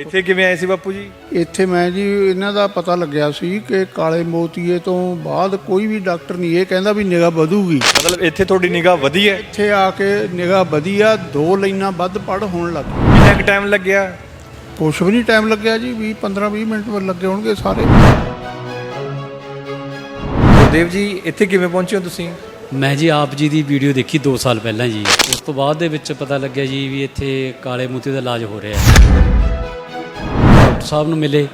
ਇੱਥੇ ਕਿਵੇਂ ਆਏ ਸੀ ਬਾਪੂ ਜੀ? ਇੱਥੇ ਮੈਂ ਜੀ ਇਹਨਾਂ ਦਾ ਪਤਾ ਲੱਗਿਆ ਸੀ ਕਿ ਕਾਲੇ ਮੋਤੀਏ ਤੋਂ ਬਾਅਦ ਕੋਈ ਵੀ ਡਾਕਟਰ ਨਹੀਂ ਇਹ ਕਹਿੰਦਾ ਵੀ ਨਿਗਾਹ ਵਧੂਗੀ। ਮਤਲਬ ਇੱਥੇ ਤੁਹਾਡੀ ਨਿਗਾਹ ਵਧੀ ਹੈ? ਇੱਥੇ ਆ ਕੇ ਨਿਗਾਹ ਵਧੀਆ ਦੋ ਲਾਈਨਾਂ ਵੱਧ ਪੜ ਹੋਣ ਲੱਗ ਗਈ ਕਿੰਨਾ ਕੁ ਟਾਈਮ ਲੱਗਿਆ? ਕੁਛ ਵੀ ਨਹੀਂ ਟਾਈਮ ਲੱਗਿਆ ਜੀ 20 15 20 ਮਿੰਟ ਲੱਗੇ ਹੋਣਗੇ ਸਾਰੇ। ਦੇਵ ਜੀ ਇੱਥੇ ਕਿਵੇਂ ਪਹੁੰਚੇ ਹੋ ਤੁਸੀਂ? ਮੈਂ ਜੀ ਆਪ ਜੀ ਦੀ ਵੀਡੀਓ ਦੇਖੀ 2 ਸਾਲ ਪਹਿਲਾਂ ਜੀ। ਉਸ ਤੋਂ ਬਾਅਦ ਦੇ ਵਿੱਚ ਪਤਾ ਲੱਗਿਆ ਜੀ ਵੀ ਇੱਥੇ ਕਾਲੇ ਮੋਤੀ ਦਾ ਇਲਾਜ ਹੋ ਰਿਹਾ ਹੈ। ਡਾਕਟਰ ਸਾਹਿਬ ਨੂੰ ਮਿਲੇ।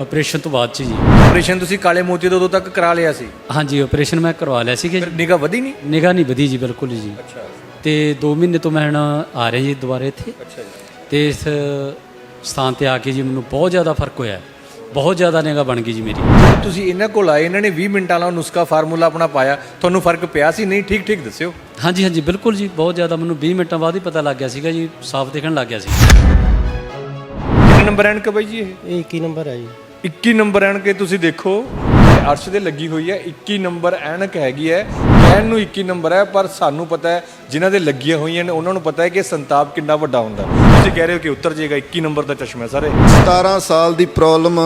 ਆਪਰੇਸ਼ਨ ਤੋਂ ਬਾਅਦ ਚ ਜੀ। ਆਪਰੇਸ਼ਨ ਤੁਸੀਂ ਕਾਲੇ ਮੋਤੀ ਤੋਂ ਉਦੋਂ ਤੱਕ ਕਰਾ ਲਿਆ ਸੀ? ਹਾਂਜੀ ਆਪਰੇਸ਼ਨ ਮੈਂ ਕਰਵਾ ਲਿਆ ਸੀ ਕਿ ਫਿਰ ਨਿਗਾਹ ਵਧੀ ਨਹੀਂ? ਨਿਗਾਹ ਨਹੀਂ ਵਧੀ ਜੀ ਬਿਲਕੁਲ ਜੀ। ਅੱਛਾ। ਤੇ 2 ਮਹੀਨੇ ਤੋਂ ਮੈਂ ਹੁਣ ਆ ਰਿਹਾ ਜੀ ਦੁਬਾਰਾ ਇੱਥੇ। ਅੱਛਾ ਜੀ। ਤੇ ਇਸ ਸਥਾਨ ਤੇ ਆ ਕੇ ਜੀ ਮੈਨੂੰ ਬਹੁਤ ਜ਼ਿਆਦਾ ਫ਼ਰਕ ਹੋਇਆ। ਬਹੁਤ ਜ਼ਿਆਦਾ ਨਿਗਾਹ ਬਣ ਗਈ ਜੀ ਮੇਰੀ। ਤੁਸੀਂ ਇਹਨਾਂ ਕੋਲ ਆਏ ਇਹਨਾਂ ਨੇ 20 ਮਿੰਟਾਂ ਵਾਲਾ ਨੁਸਖਾ ਫਾਰਮੂਲਾ ਆਪਣਾ ਪਾਇਆ। ਤੁਹਾਨੂੰ ਫ਼ਰਕ ਪਿਆ ਸੀ? ਨਹੀਂ ਠੀਕ ਠੀਕ ਦੱਸਿਓ। ਹਾਂਜੀ ਹਾਂਜੀ ਬਿਲਕੁਲ ਜੀ ਬਹੁਤ ਜ਼ਿਆਦਾ ਮੈਨੂੰ 20 ਮਿੰਟਾਂ ਬਾਅਦ ਹੀ ਪਤਾ ਲੱਗ ਗਿਆ ਸੀਗਾ ਜੀ ਸਾਫ਼ ਦਿਖਣ ਲੱਗ ਗਿਆ ਸੀ। ਨੰਬਰ ਐਨਕ ਬਾਈ ਜੀ ਇਹ? ਇਹ 21 ਨੰਬਰ ਹੈ ਜੀ। 21 ਨੰਬਰ ਐਨਕ ਇਹ ਤੁਸੀਂ ਦੇਖੋ। ਅਰਸ਼ ਦੇ ਲੱਗੀ ਹੋਈ ਹੈ 21 ਨੰਬਰ ਐਨਕ ਹੈਗੀ ਹੈ। ਕਹਿਣ ਨੂੰ 21 ਨੰਬਰ ਹੈ ਪਰ ਸਾਨੂੰ ਪਤਾ ਹੈ ਜਿਨ੍ਹਾਂ ਦੇ ਲੱਗੀਆਂ ਹੋਈਆਂ ਨੇ ਉਹਨਾਂ ਨੂੰ ਪਤਾ ਹੈ ਕਿ ਸੰਤਾਪ ਕਿੰਨਾ ਵੱਡਾ ਹੁੰਦਾ। ਤੁਸੀਂ ਕਹਿ ਰਹੇ ਹੋ ਕਿ ਉੱਤਰ ਜਾਏਗਾ 21 ਨੰਬਰ ਦਾ ਚਸ਼ਮਾ ਸਾਰੇ। 17 ਸਾਲ ਦੀ ਪ੍ਰੋਬਲਮ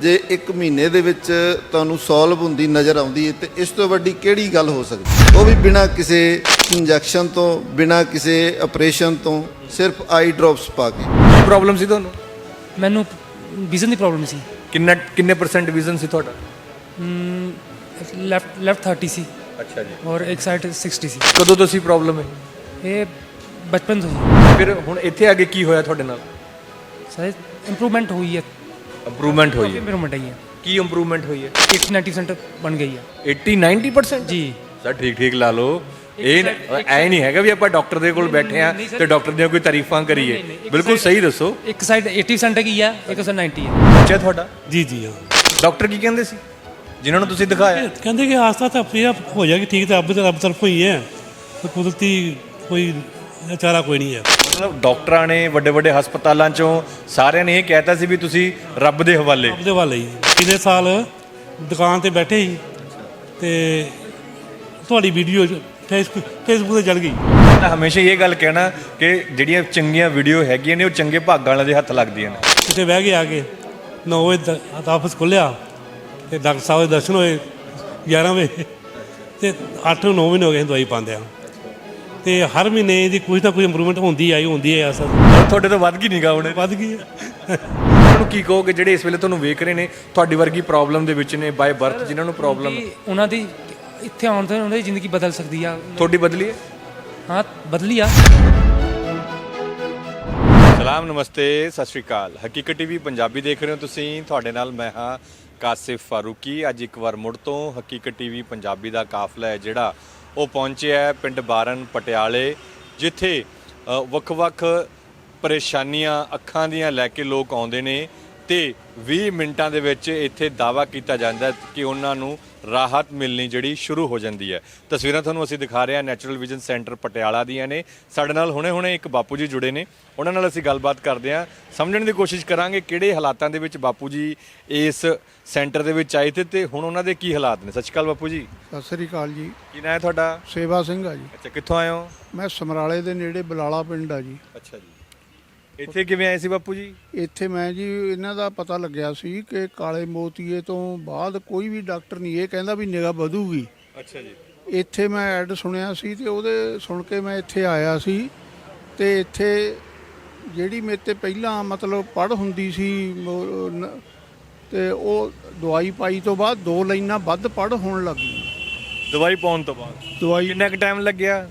ਜੇ ਇੱਕ ਮਹੀਨੇ ਦੇ ਵਿੱਚ ਤੁਹਾਨੂੰ ਸੋਲਵ ਹੁੰਦੀ ਨਜ਼ਰ ਆਉਂਦੀ ਹੈ ਤੇ ਇਸ ਤੋਂ ਵੱਡੀ ਕਿਹੜੀ ਗੱਲ ਹੋ ਸਕਦੀ ਉਹ ਵੀ ਬਿਨਾਂ ਕਿਸੇ ਇੰਜੈਕਸ਼ਨ ਤੋਂ ਬਿਨਾਂ ਕਿਸੇ ਆਪਰੇਸ਼ਨ ਤੋਂ ਸਿਰਫ ਆਈ ਡ੍ਰੌਪਸ ਪਾ ਕੇ। ਕੀ ਪ੍ਰੋਬਲਮ ਸੀ ਤੁਹਾਨੂੰ? ਮੈਨੂੰ ਵਿਜ਼ਨ ਦੀ ਪ੍ਰੋਬਲਮ ਸੀ। ਕਿੰਨਾ ਕਿੰਨੇ ਪਰਸੈਂਟ ਵਿਜ਼ਨ ਸੀ ਤੁਹਾਡਾ? ਲੈਫਟ ਲੈਫਟ 30 ਸੀ। ਅੱਛਾ ਜੀ। ਔਰ ਇੱਕ ਸਾਈਡ 60 ਸੀ। ਕਦੋਂ ਤੋਂ ਸੀ ਪ੍ਰੋਬਲਮ ਹੈ ਇਹ ਬਚਪਨ ਤੋਂ ਸੀ। ਫਿਰ ਹੁਣ ਇੱਥੇ ਆ ਕੇ ਕੀ ਹੋਇਆ ਤੁਹਾਡੇ ਨਾਲ? ਸਰ ਇੰਪਰੂਵਮੈਂਟ ਹੋਈ ਹੈ। ਇੰਪਰੂਵਮੈਂਟ ਹੋਈ ਹੈ। ਇੰਪਰੂਵਮੈਂਟ ਆਈ ਹੈ। ਕੀ ਇੰਪਰੂਵਮੈਂਟ ਹੋਈ ਹੈ? 80 90% ਬਣ ਗਈ ਹੈ। 80 90% ਜੀ। ਸਰ ਠੀਕ ਠੀਕ ਲਾ ਲਓ। ਇਹ ਐ ਨਹੀਂ ਹੈਗਾ ਵੀ ਆਪਾਂ ਡਾਕਟਰ ਦੇ ਕੋਲ ਬੈਠੇ ਆ ਤੇ ਡਾਕਟਰ ਦੀਆਂ ਕੋਈ ਤਾਰੀਫਾਂ ਕਰੀਏ। ਬਿਲਕੁਲ ਸਹੀ ਦੱਸੋ। ਇੱਕ ਸਾਈਡ 80% ਹੈਗੀ ਹੈ ਇੱਕ ਸਾਈਡ 90 ਹੈ ਬੱਚਾ ਤੁਹਾਡਾ? ਜੀ ਜੀ ਹਾਂ। ਡਾਕਟਰ ਕੀ ਕਹਿੰਦੇ ਸੀ? ਜਿਨ੍ਹਾਂ ਨੂੰ ਤੁਸੀਂ ਦਿਖਾਇਆ। ਕਹਿੰਦੇ ਕਿ ਆਸਤਾ ਤਾਂ ਆਪੇ ਆਪ ਹੋ ਜਾਏਗੀ ਠੀਕ ਤਾਂ ਤੇ ਰੱਬ ਤਰਫੋਂ ਹੀ ਹੈ। ਕੁਦਰਤੀ ਕੋਈ ਚਾਰਾ ਕੋਈ ਨਹੀਂ ਹੈ। ਮਤਲਬ ਡਾਕਟਰਾਂ ਨੇ ਵੱਡੇ ਵੱਡੇ ਹਸਪਤਾਲਾਂ ਚੋਂ ਸਾਰਿਆਂ ਨੇ ਇਹ ਕਹਿਤਾ ਸੀ ਵੀ ਤੁਸੀਂ ਰੱਬ ਦੇ ਹਵਾਲੇ। ਰੱਬ ਦੇ ਵਾਲੇ ਹੀ। ਸਾਲ ਦੁਕਾਨ ਤੇ ਬੈਠੇ ਸੀ ਤੇ ਤੁਹਾਡੀ ਵੀਡੀਓ ਫੇਸਬੁੱਕ ਫੇਸਬੁੱਕ ਤੇ ਚੜ ਗਈ। ਮੈਂ ਹਮੇਸ਼ਾ ਇਹ ਗੱਲ ਕਹਿਣਾ ਕਿ ਜਿਹੜੀਆਂ ਚੰਗੀਆਂ ਵੀਡੀਓ ਹੈਗੀਆਂ ਨੇ ਉਹ ਚੰਗੇ ਭਾਗਾਂ ਵਾਲਿਆਂ ਦੇ ਹੱਥ ਲੱਗਦੀਆਂ ਨੇ। ਕਿਤੇ ਬਹਿ ਕੇ ਆ ਕੇ 9 ਵਜੇ ਆਫਿਸ ਖੁੱਲਿਆ ਤੇ ਡਾਕਟਰ ਸਾਹਿਬ ਦੇ ਦਰਸ਼ਨ ਹੋਏ 11 ਵਜੇ। ਤੇ 8 9 ਮਹੀਨੇ ਹੋ ਗਏ ਦਵਾਈ ਪਾਉਂਦੇ ਆ ਤੇ ਹਰ ਮਹੀਨੇ ਇਹਦੀ ਕੁਝ ਨਾ ਕੁਝ ਇੰਪਰੂਵਮੈਂਟ ਹੁੰਦੀ ਆਈ ਹੁੰਦੀ ਹੈ ਅਸਰ ਤੁਹਾਡੇ ਤੋਂ ਵੱਧ ਗਈ ਨਿਗਾਹ ਉਹਨੇ ਵੱਧ ਗਈ ਹੈ ਉਹਨਾਂ ਨੂੰ ਕੀ ਕਹੋਗੇ ਜਿਹੜੇ ਇਸ ਵੇਲੇ ਤੁਹਾਨੂੰ ਵੇਖ ਰਹੇ ਨੇ ਤੁਹਾਡੀ ਵਰਗੀ ਪ੍ਰੋਬਲਮ ਦੇ ਵਿੱਚ ਨੇ ਬਾਏ ਬਰਥ ਜਿਨ੍ਹਾਂ ਨੂੰ ਪ੍ਰੋਬਲਮ ਉਹਨਾਂ ਦੀ ਇੱਥੇ ਆਉਣ ਤੋਂ ਉਹਨਾਂ ਦੀ ਜ਼ਿੰਦਗੀ ਬਦਲ ਸਕਦੀ ਆ। ਤੁਹਾਡੀ ਬਦਲੀ ਹੈ? ਹਾਂ ਬਦਲੀ ਆ। ਸਲਾਮ ਨਮਸਤੇ ਸਤਿ ਸ਼੍ਰੀ ਅਕਾਲ। ਹਕੀਕਤ ਟੀਵੀ ਪੰਜਾਬੀ ਦੇਖ ਰਹੇ ਹੋ ਤੁਸੀਂ। ਤੁਹਾਡੇ ਨਾਲ ਮੈਂ ਹਾਂ ਕਾਸਿਫ ਫਾਰੂਕੀ। ਅੱਜ ਇੱਕ ਵਾਰ ਮੁੜ ਤੋਂ ਹਕੀਕਤ ਟੀਵੀ ਪੰਜਾਬੀ ਦਾ ਕਾਫਲਾ ਹੈ ਜਿਹੜਾ ਉਹ ਪਹੁੰਚਿਆ ਹੈ ਪਿੰਡ ਬਾਰਨ ਪਟਿਆਲੇ ਜਿੱਥੇ ਵੱਖ-ਵੱਖ ਪਰੇਸ਼ਾਨੀਆਂ ਅੱਖਾਂ ਦੀਆਂ ਲੈ ਕੇ ਲੋਕ ਆਉਂਦੇ ਨੇ। ਤੇ 20 ਮਿੰਟਾਂ ਦੇ ਵਿੱਚ ਇੱਥੇ ਦਾਵਾ ਕੀਤਾ ਜਾਂਦਾ ਕਿ ਉਹਨਾਂ ਨੂੰ ਰਾਹਤ ਮਿਲਣੀ ਜਿਹੜੀ ਸ਼ੁਰੂ ਹੋ ਜਾਂਦੀ ਹੈ। ਤਸਵੀਰਾਂ ਤੁਹਾਨੂੰ ਅਸੀਂ ਦਿਖਾ ਰਹੇ ਹਾਂ ਨੈਚੁਰਲ ਵਿਜ਼ਨ ਸੈਂਟਰ ਪਟਿਆਲਾ ਦੀਆਂ ਨੇ। ਸਾਡੇ ਨਾਲ ਹੁਣੇ-ਹੁਣੇ ਇੱਕ ਬਾਪੂ ਜੀ ਜੁੜੇ ਨੇ। ਉਹਨਾਂ ਨਾਲ ਅਸੀਂ ਗੱਲਬਾਤ ਕਰਦੇ ਹਾਂ। ਸਮਝਣ ਦੀ ਕੋਸ਼ਿਸ਼ ਕਰਾਂਗੇ ਕਿਹੜੇ ਹਾਲਾਤਾਂ ਦੇ ਵਿੱਚ ਬਾਪੂ ਜੀ ਇਸ ਸੈਂਟਰ ਦੇ ਵਿੱਚ ਆਏ ਤੇ ਤੇ ਹੁਣ ਉਹਨਾਂ ਦੇ ਕੀ ਹਾਲਾਤ ਨੇ। ਸਤਿ ਸ਼੍ਰੀ ਅਕਾਲ ਬਾਪੂ ਜੀ। ਸਤਿ ਸ੍ਰੀ ਅਕਾਲ ਜੀ। ਕੀ ਨਾਂ ਹੈ ਤੁਹਾਡਾ? ਸੇਵਾ ਸਿੰਘ ਆ ਜੀ। ਅੱਛਾ ਕਿੱਥੋਂ ਆਏ ਹੋ? ਮੈਂ ਸਮਰਾਲੇ ਦੇ ਨੇੜੇ ਬਲਾਲਾ ਪਿੰਡ ਆ ਜੀ। ਅੱਛਾ ਜੀ। ਇੱਥੇ ਕਿਵੇਂ ਆਏ ਸੀ ਬਾਪੂ ਜੀ? ਇੱਥੇ ਮੈਂ ਜੀ ਇਹਨਾਂ ਦਾ ਪਤਾ ਲੱਗਿਆ ਸੀ ਕਿ ਕਾਲੇ ਮੋਤੀਏ ਤੋਂ ਬਾਅਦ ਕੋਈ ਵੀ ਡਾਕਟਰ ਨਹੀਂ ਇਹ ਕਹਿੰਦਾ ਵੀ ਨਿਗਾਹ ਵਧੂਗੀ। ਅੱਛਾ ਜੀ। ਇੱਥੇ ਮੈਂ ਐਡ ਸੁਣਿਆ ਸੀ ਤੇ ਉਹਦੇ ਸੁਣ ਕੇ ਮੈਂ ਇੱਥੇ ਆਇਆ ਸੀ ਤੇ ਇੱਥੇ ਜਿਹੜੀ ਮੇਰੇ ਤੇ ਪਹਿਲਾਂ ਮਤਲਬ ਪੜ ਹੁੰਦੀ ਸੀ ਤੇ ਉਹ ਦਵਾਈ ਪਾਈ ਤੋਂ ਬਾਅਦ ਦੋ ਲਾਈਨਾਂ ਵੱਧ ਪੜ ਹੋਣ ਲੱਗ ਦਵਾਈ ਪਾਉਣ ਤੋਂ ਬਾਅਦ? ਦਵਾਈ ਕਿੰਨਾ ਕੁ ਟਾਈਮ ਲੱਗਿਆ?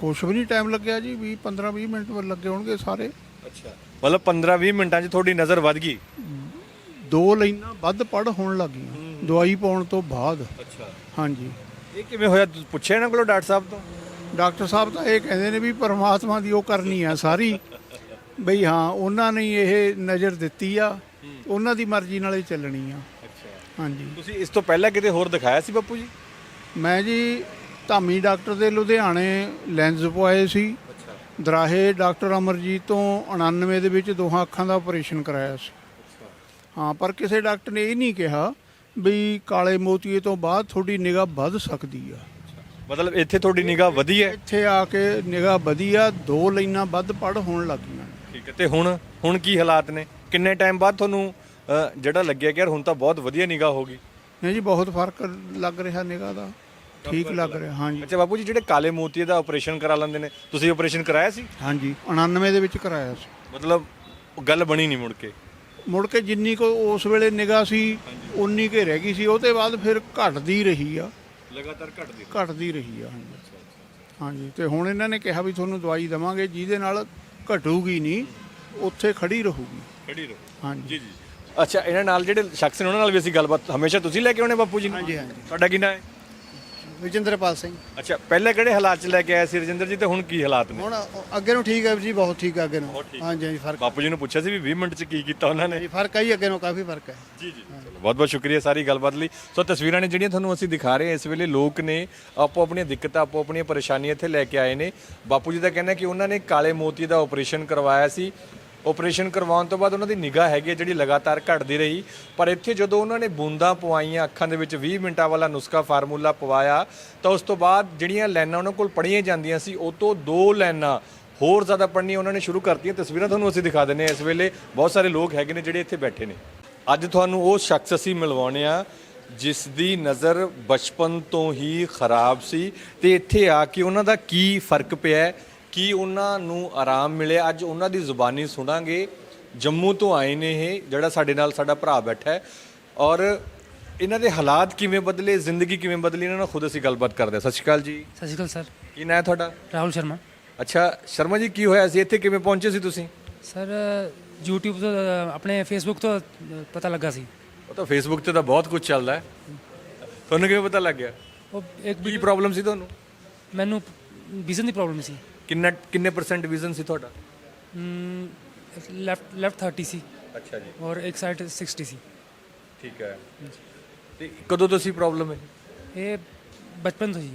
ਕੁਛ ਵੀ ਨਹੀਂ ਟਾਈਮ ਲੱਗਿਆ ਜੀ 20 15 20 ਮਿੰਟ ਲੱਗੇ ਹੋਣਗੇ ਸਾਰੇ। ਅੱਛਾ। ਮਤਲਬ 15-20 ਮਿੰਟਾਂ 'ਚ ਤੁਹਾਡੀ ਨਜ਼ਰ ਵੱਧ ਗਈ? ਦੋ ਲਾਈਨਾਂ ਵੱਧ ਪੜ ਹੋਣ ਲੱਗ ਗਈਆਂ। ਦਵਾਈ ਪਾਉਣ ਤੋਂ ਬਾਅਦ। ਅੱਛਾ। ਹਾਂਜੀ। ਇਹ ਕਿਵੇਂ ਹੋਇਆ? ਤੁਸੀਂ ਪੁੱਛਿਆ ਇਹਨਾਂ ਕੋਲੋਂ ਡਾਕਟਰ ਸਾਹਿਬ ਤੋਂ? ਡਾਕਟਰ ਸਾਹਿਬ ਤਾਂ ਇਹ ਕਹਿੰਦੇ ਨੇ ਵੀ ਪਰਮਾਤਮਾ ਦੀ ਉਹ ਕਰਨੀ ਆ ਸਾਰੀ। ਬਈ ਹਾਂ ਉਹਨਾਂ ਨੇ ਹੀ ਇਹ ਨਜ਼ਰ ਦਿੱਤੀ ਆ। ਉਹਨਾਂ ਦੀ ਮਰਜ਼ੀ ਨਾਲ ਹੀ ਚੱਲਣੀ ਆ। ਅੱਛਾ। ਹਾਂਜੀ। ਤੁਸੀਂ ਇਸ ਤੋਂ ਪਹਿਲਾਂ ਕਿਤੇ ਹੋਰ ਦਿਖਾਇਆ ਸੀ ਬਾਪੂ ਜੀ? ਮੈਂ ਜੀ ਧਾਮੀ ਡਾਕਟਰ ਦੇ ਲੁਧਿਆਣੇ ਲੈਂਸ ਪਵਾਏ ਸੀ। ਦਰਾਹੇ ਡਾਕਟਰ ਅਮਰਜੀਤ ਤੋਂ 99 ਦੇ ਵਿੱਚ ਦੋਹਾਂ ਅੱਖਾਂ ਦਾ ਆਪਰੇਸ਼ਨ ਕਰਾਇਆ ਸੀ। ਹਾਂ ਪਰ ਕਿਸੇ ਡਾਕਟਰ ਨੇ ਇਹ ਨਹੀਂ ਕਿਹਾ ਵੀ ਕਾਲੇ ਮੋਤੀਏ ਤੋਂ ਬਾਅਦ ਤੁਹਾਡੀ ਨਿਗਾਹ ਵੱਧ ਸਕਦੀ ਆ। ਮਤਲਬ ਇੱਥੇ ਤੁਹਾਡੀ ਨਿਗਾਹ ਵਧੀ ਹੈ? ਇੱਥੇ ਆ ਕੇ ਨਿਗਾਹ ਵਧੀਆ ਦੋ ਲਾਈਨਾਂ ਵੱਧ ਪੜ ਹੋਣ ਲੱਗ ਗਈਆਂ। ਠੀਕ ਹੈ ਤੇ ਹੁਣ ਹੁਣ ਕੀ ਹਾਲਾਤ ਨੇ? ਕਿੰਨੇ ਟਾਈਮ ਬਾਅਦ ਤੁਹਾਨੂੰ ਅ, ਜਿਹੜਾ ਲੱਗਿਆ ਕਿ ਯਾਰ ਹੁਣ ਤਾਂ ਬਹੁਤ ਵਧੀਆ ਨਿਗਾਹ ਹੋ ਗਈ? ਨਹੀਂ ਜੀ ਬਹੁਤ ਫ਼ਰਕ ਲੱਗ ਰਿਹਾ ਨਿਗਾਹ ਦਾ। ਠੀਕ ਲੱਗ ਰਿਹਾ ਹਾਂਜੀ। ਅੱਛਾ ਬਾਪੂ ਜੀ ਜਿਹੜੇ ਕਾਲੇ ਮੋਤੀਏ ਦਾ ਆਪਰੇਸ਼ਨ ਕਰਾ ਲੈਂਦੇ ਨੇ। ਤੁਸੀਂ ਆਪਰੇਸ਼ਨ ਕਰਾਇਆ ਸੀ? ਹਾਂਜੀ 99 ਦੇ ਵਿੱਚ ਕਰਾਇਆ ਸੀ। ਮਤਲਬ ਗੱਲ ਬਣੀ ਨਹੀਂ ਮੁੜ ਕੇ? ਮੁੜ ਕੇ ਜਿੰਨੀ ਕੋ ਉਸ ਵੇਲੇ ਨਿਗਾਹ ਸੀ ਉਨੀ ਕੇ ਰਹਿ ਗਈ ਸੀ। ਉਹ ਤੋਂ ਬਾਅਦ ਫਿਰ ਘਟਦੀ ਰਹੀ ਆ। ਲਗਾਤਾਰ ਘਟਦੀ ਘਟਦੀ ਰਹੀ ਆ ਹਾਂਜੀ। ਹਾਂਜੀ ਤੇ ਹੁਣ ਇਹਨਾਂ ਨੇ ਕਿਹਾ ਵੀ ਤੁਹਾਨੂੰ ਦਵਾਈ ਦਵਾਂਗੇ ਜਿਹਦੇ ਨਾਲ ਘਟੂਗੀ ਨਹੀਂ ਉੱਥੇ ਖੜੀ ਰਹੂਗੀ। ਖੜੀ ਰਹੋ ਹਾਂਜੀ। ਜੀ ਜੀ। ਅੱਛਾ ਇਹਨਾਂ ਨਾਲ ਜਿਹੜੇ ਸ਼ਖਸ ਨੇ ਉਹਨਾਂ ਨਾਲ ਵੀ ਅਸੀਂ ਗੱਲਬਾਤ ਹਮੇਸ਼ਾ ਤੁਸੀਂ ਲੈ ਕੇ ਆਉਣੇ ਬਾਪੂ ਜੀ ਨੂੰ? ਹਾਂਜੀ, ਹਾਂਜੀ। ਤੁਹਾਡਾ ਕੀ ਨਾਂ ਹੈ? ਵਿਜੇਂਦਰਪਾਲ ਸਿੰਘ। ਅੱਛਾ ਪਹਿਲੇ ਕਿਹੜੇ ਹਾਲਾਤ 'ਚ ਲੈ ਕੇ ਆਏ ਸੀ ਰਜਿੰਦਰ ਜੀ ਤੇ ਹੁਣ ਕੀ ਹਾਲਾਤ ਨੇ? ਹੁਣ ਅੱਗੇ ਨੂੰ ਠੀਕ ਹੈ ਜੀ ਬਹੁਤ ਠੀਕ ਹੈ ਅੱਗੇ ਨੂੰ। ਬਹੁਤ ਠੀਕ। ਹਾਂਜੀ ਹਾਂਜੀ ਫ਼ਰਕ ਬਾਪੂ ਜੀ ਨੂੰ ਪੁੱਛਿਆ ਸੀ ਵੀ 20 ਮਿੰਟ 'ਚ ਕੀ ਕੀਤਾ ਉਹਨਾਂ ਨੇ? ਜੀ ਫ਼ਰਕ ਹੈ ਜੀ ਅੱਗੇ ਨੂੰ ਕਾਫੀ ਫ਼ਰਕ ਹੈ। ਜੀ ਜੀ ਬਹੁਤ ਬਹੁਤ ਸ਼ੁਕਰੀਆ ਸਾਰੀ ਗੱਲਬਾਤ ਲਈ। ਸੋ ਤਸਵੀਰਾਂ ਨੇ ਜਿਹੜੀਆਂ ਤੁਹਾਨੂੰ ਅਸੀਂ ਦਿਖਾ ਰਹੇ ਹਾਂ ਇਸ ਵੇਲੇ ਲੋਕ ਨੇ ਆਪੋ ਆਪਣੀਆਂ ਦਿੱਕਤਾਂ ਆਪੋ ਆਪਣੀਆਂ ਪਰੇਸ਼ਾਨੀਆਂ ਇੱਥੇ ਲੈ ਕੇ ਆਏ ਨੇ। ਬਾਪੂ ਜੀ ਦਾ ਕਹਿਣਾ ਕਿ ਉਹਨਾਂ ਨੇ ਕਾਲੇ ਮੋਤੀ ਦਾ ਆਪਰੇਸ਼ਨ ਕਰਵਾਇਆ ਸੀ। ਆਪਰੇਸ਼ਨ ਕਰਵਾਉਣ ਤੋਂ ਬਾਅਦ ਉਹਨਾਂ ਦੀ ਨਿਗਾਹ ਹੈਗੀ ਹੈ ਜਿਹੜੀ ਲਗਾਤਾਰ ਘਟਦੀ ਰਹੀ। ਪਰ ਇੱਥੇ ਜਦੋਂ ਉਹਨਾਂ ਨੇ ਬੂੰਦਾਂ ਪਵਾਈਆਂ ਅੱਖਾਂ ਦੇ ਵਿੱਚ 20 ਮਿੰਟਾਂ ਵਾਲਾ ਨੁਸਖਾ ਫਾਰਮੂਲਾ ਪਵਾਇਆ, ਤਾਂ ਉਸ ਤੋਂ ਬਾਅਦ ਜਿਹੜੀਆਂ ਲਾਈਨਾਂ ਉਹਨਾਂ ਕੋਲ ਪੜੀਆਂ ਜਾਂਦੀਆਂ ਸੀ, ਉਹ ਤੋਂ ਦੋ ਲਾਈਨਾਂ ਹੋਰ ਜ਼ਿਆਦਾ ਪੜ੍ਹਨੀਆਂ ਉਹਨਾਂ ਨੇ ਸ਼ੁਰੂ ਕਰਤੀਆਂ। ਤਸਵੀਰਾਂ ਤੁਹਾਨੂੰ ਅਸੀਂ ਦਿਖਾ ਦਿੰਨੇ ਹਾਂ। ਇਸ ਵੇਲੇ ਬਹੁਤ ਸਾਰੇ ਲੋਕ ਹੈਗੇ ਨੇ ਜਿਹੜੇ ਇੱਥੇ ਬੈਠੇ ਨੇ। ਅੱਜ ਤੁਹਾਨੂੰ ਉਹ ਸ਼ਖਸ ਅਸੀਂ ਮਿਲਵਾਉਣੇ ਆ ਜਿਸ ਦੀ ਨਜ਼ਰ ਬਚਪਨ ਤੋਂ ਹੀ ਖਰਾਬ ਸੀ ਤੇ ਇੱਥੇ ਆ ਕੇ ਉਹਨਾਂ ਦਾ ਕੀ ਫ਼ਰਕ ਪਿਆ ਕੀ ਉਹਨਾਂ ਨੂੰ ਆਰਾਮ ਮਿਲਿਆ? ਅੱਜ ਉਹਨਾਂ ਦੀ ਜ਼ੁਬਾਨੀ ਸੁਣਾਂਗੇ। ਜੰਮੂ ਤੋਂ ਆਏ ਨੇ ਇਹ ਜਿਹੜਾ ਸਾਡੇ ਨਾਲ ਸਾਡਾ ਭਰਾ ਬੈਠਾ ਹੈ। ਔਰ ਇਹਨਾਂ ਦੇ ਹਾਲਾਤ ਕਿਵੇਂ ਬਦਲੇ ਜ਼ਿੰਦਗੀ ਕਿਵੇਂ ਬਦਲੀ ਇਹਨਾਂ ਨਾਲ ਖੁਦ ਅਸੀਂ ਗੱਲਬਾਤ ਕਰਦੇ ਹਾਂ। ਸਤਿ ਸ਼੍ਰੀ ਅਕਾਲ ਜੀ। ਸਤਿ ਸ਼੍ਰੀ ਅਕਾਲ ਸਰ। ਕੀ ਨਾਂ ਹੈ ਤੁਹਾਡਾ? ਰਾਹੁਲ ਸ਼ਰਮਾ। ਅੱਛਾ ਸ਼ਰਮਾ ਜੀ ਕੀ ਹੋਇਆ ਸੀ? ਇੱਥੇ ਕਿਵੇਂ ਪਹੁੰਚੇ ਸੀ ਤੁਸੀਂ? ਸਰ YouTube ਤੋਂ ਆਪਣੇ Facebook ਤੋਂ ਪਤਾ ਲੱਗਾ ਸੀ। ਉਹ ਤਾਂ ਫੇਸਬੁੱਕ ਤੇ ਤਾਂ ਬਹੁਤ ਕੁਝ ਚੱਲਦਾ ਹੈ। ਤੁਹਾਨੂੰ ਕਿਵੇਂ ਪਤਾ ਲੱਗ ਗਿਆ? ਉਹ ਇੱਕ ਕੀ ਪ੍ਰੋਬਲਮ ਸੀ ਤੁਹਾਨੂੰ? ਮੈਨੂੰ ਵਿਜ਼ਨ ਦੀ ਪ੍ਰੋਬਲਮ ਸੀ। ਕਿੰਨਾ ਕਿੰਨੇ ਪਰਸੈਂਟ ਵਿਜ਼ਨ ਸੀ ਤੁਹਾਡਾ? ਲੈਫਟ ਲੈਫਟ 30 ਸੀ। ਅੱਛਾ ਜੀ। ਔਰ ਇੱਕ ਸਾਈਡ 60 ਸੀ। ਠੀਕ ਹੈ। ਤੇ ਕਦੋਂ ਤੋਂ ਸੀ ਪ੍ਰੋਬਲਮ ਹੈ ਇਹ ਬਚਪਨ ਤੋਂ ਸੀ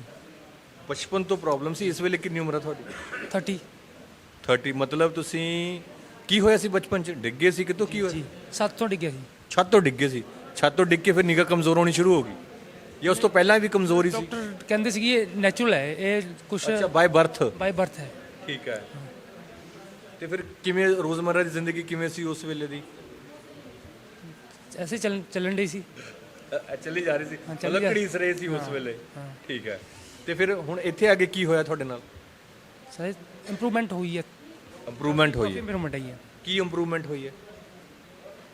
ਬਚਪਨ ਤੋਂ ਪ੍ਰੋਬਲਮ ਸੀ ਇਸ ਵੇਲੇ ਕਿੰਨੀ ਉਮਰ ਹੈ ਤੁਹਾਡੀ? 30 30 ਮਤਲਬ ਤੁਸੀਂ ਕੀ ਹੋਇਆ ਸੀ ਬਚਪਨ ਚ? ਡਿੱਗੇ ਸੀ ਕਿਤੋਂ? ਕੀ ਹੋਇਆ? ਜੀ ਸੱਤ ਤੋਂ ਡਿੱਗਿਆ ਸੀ। ਛੱਤ ਤੋਂ ਡਿੱਗੇ ਸੀ। ਛੱਤ ਤੋਂ ਡਿੱਗ ਕੇ ਫਿਰ ਨਿਗਾਹ ਕਮਜ਼ੋਰ ਹੋਣੀ ਸ਼ੁਰੂ ਹੋ ਗਈ। ਜਾਂ ਉਸ ਤੋਂ ਪਹਿਲਾਂ ਵੀ ਕਮਜ਼ੋਰੀ ਸੀ। ਡਾਕਟਰ ਕਹਿੰਦੇ ਸੀ ਕਿ ਇਹ ਨੈਚੁਰਲ ਹੈ ਇਹ ਕੁਝ ਅੱਛਾ ਬਾਈ ਬਰਥ ਬਾਈ ਬਰਥ ਹੈ। ਠੀਕ ਹੈ। ਤੇ ਫਿਰ ਕਿਵੇਂ ਰੋਜ਼ਮਰਰਾ ਦੀ ਜ਼ਿੰਦਗੀ ਕਿਵੇਂ ਸੀ ਉਸ ਵੇਲੇ ਦੀ? ਐਸੇ ਚੱਲ ਚੱਲਣ ਡਈ ਸੀ। ਅ- ਚੱਲੀ ਜਾ ਰਹੀ ਸੀ। ਹਾਂ, ਚੱਲੀ ਮਤਲਬ ਜਾ- ਘੜੀਸ ਰਹੇ ਸੀ ਉਸ ਵੇਲੇ। ਠੀਕ ਹੈ। ਤੇ ਫਿਰ ਹੁਣ ਇੱਥੇ ਆ ਕੇ ਕੀ ਹੋਇਆ ਤੁਹਾਡੇ ਨਾਲ? ਸਰ ਇੰਪਰੂਵਮੈਂਟ ਹੋਈ ਹੈ। ਇੰਪਰੂਵਮੈਂਟ ਹੋਈ ਹੈ। ਇੰਪਰੂਵਮੈਂਟ ਆਈ ਹੈ। ਕੀ ਇੰਪਰੂਵਮੈਂਟ ਹੋਈ ਹੈ?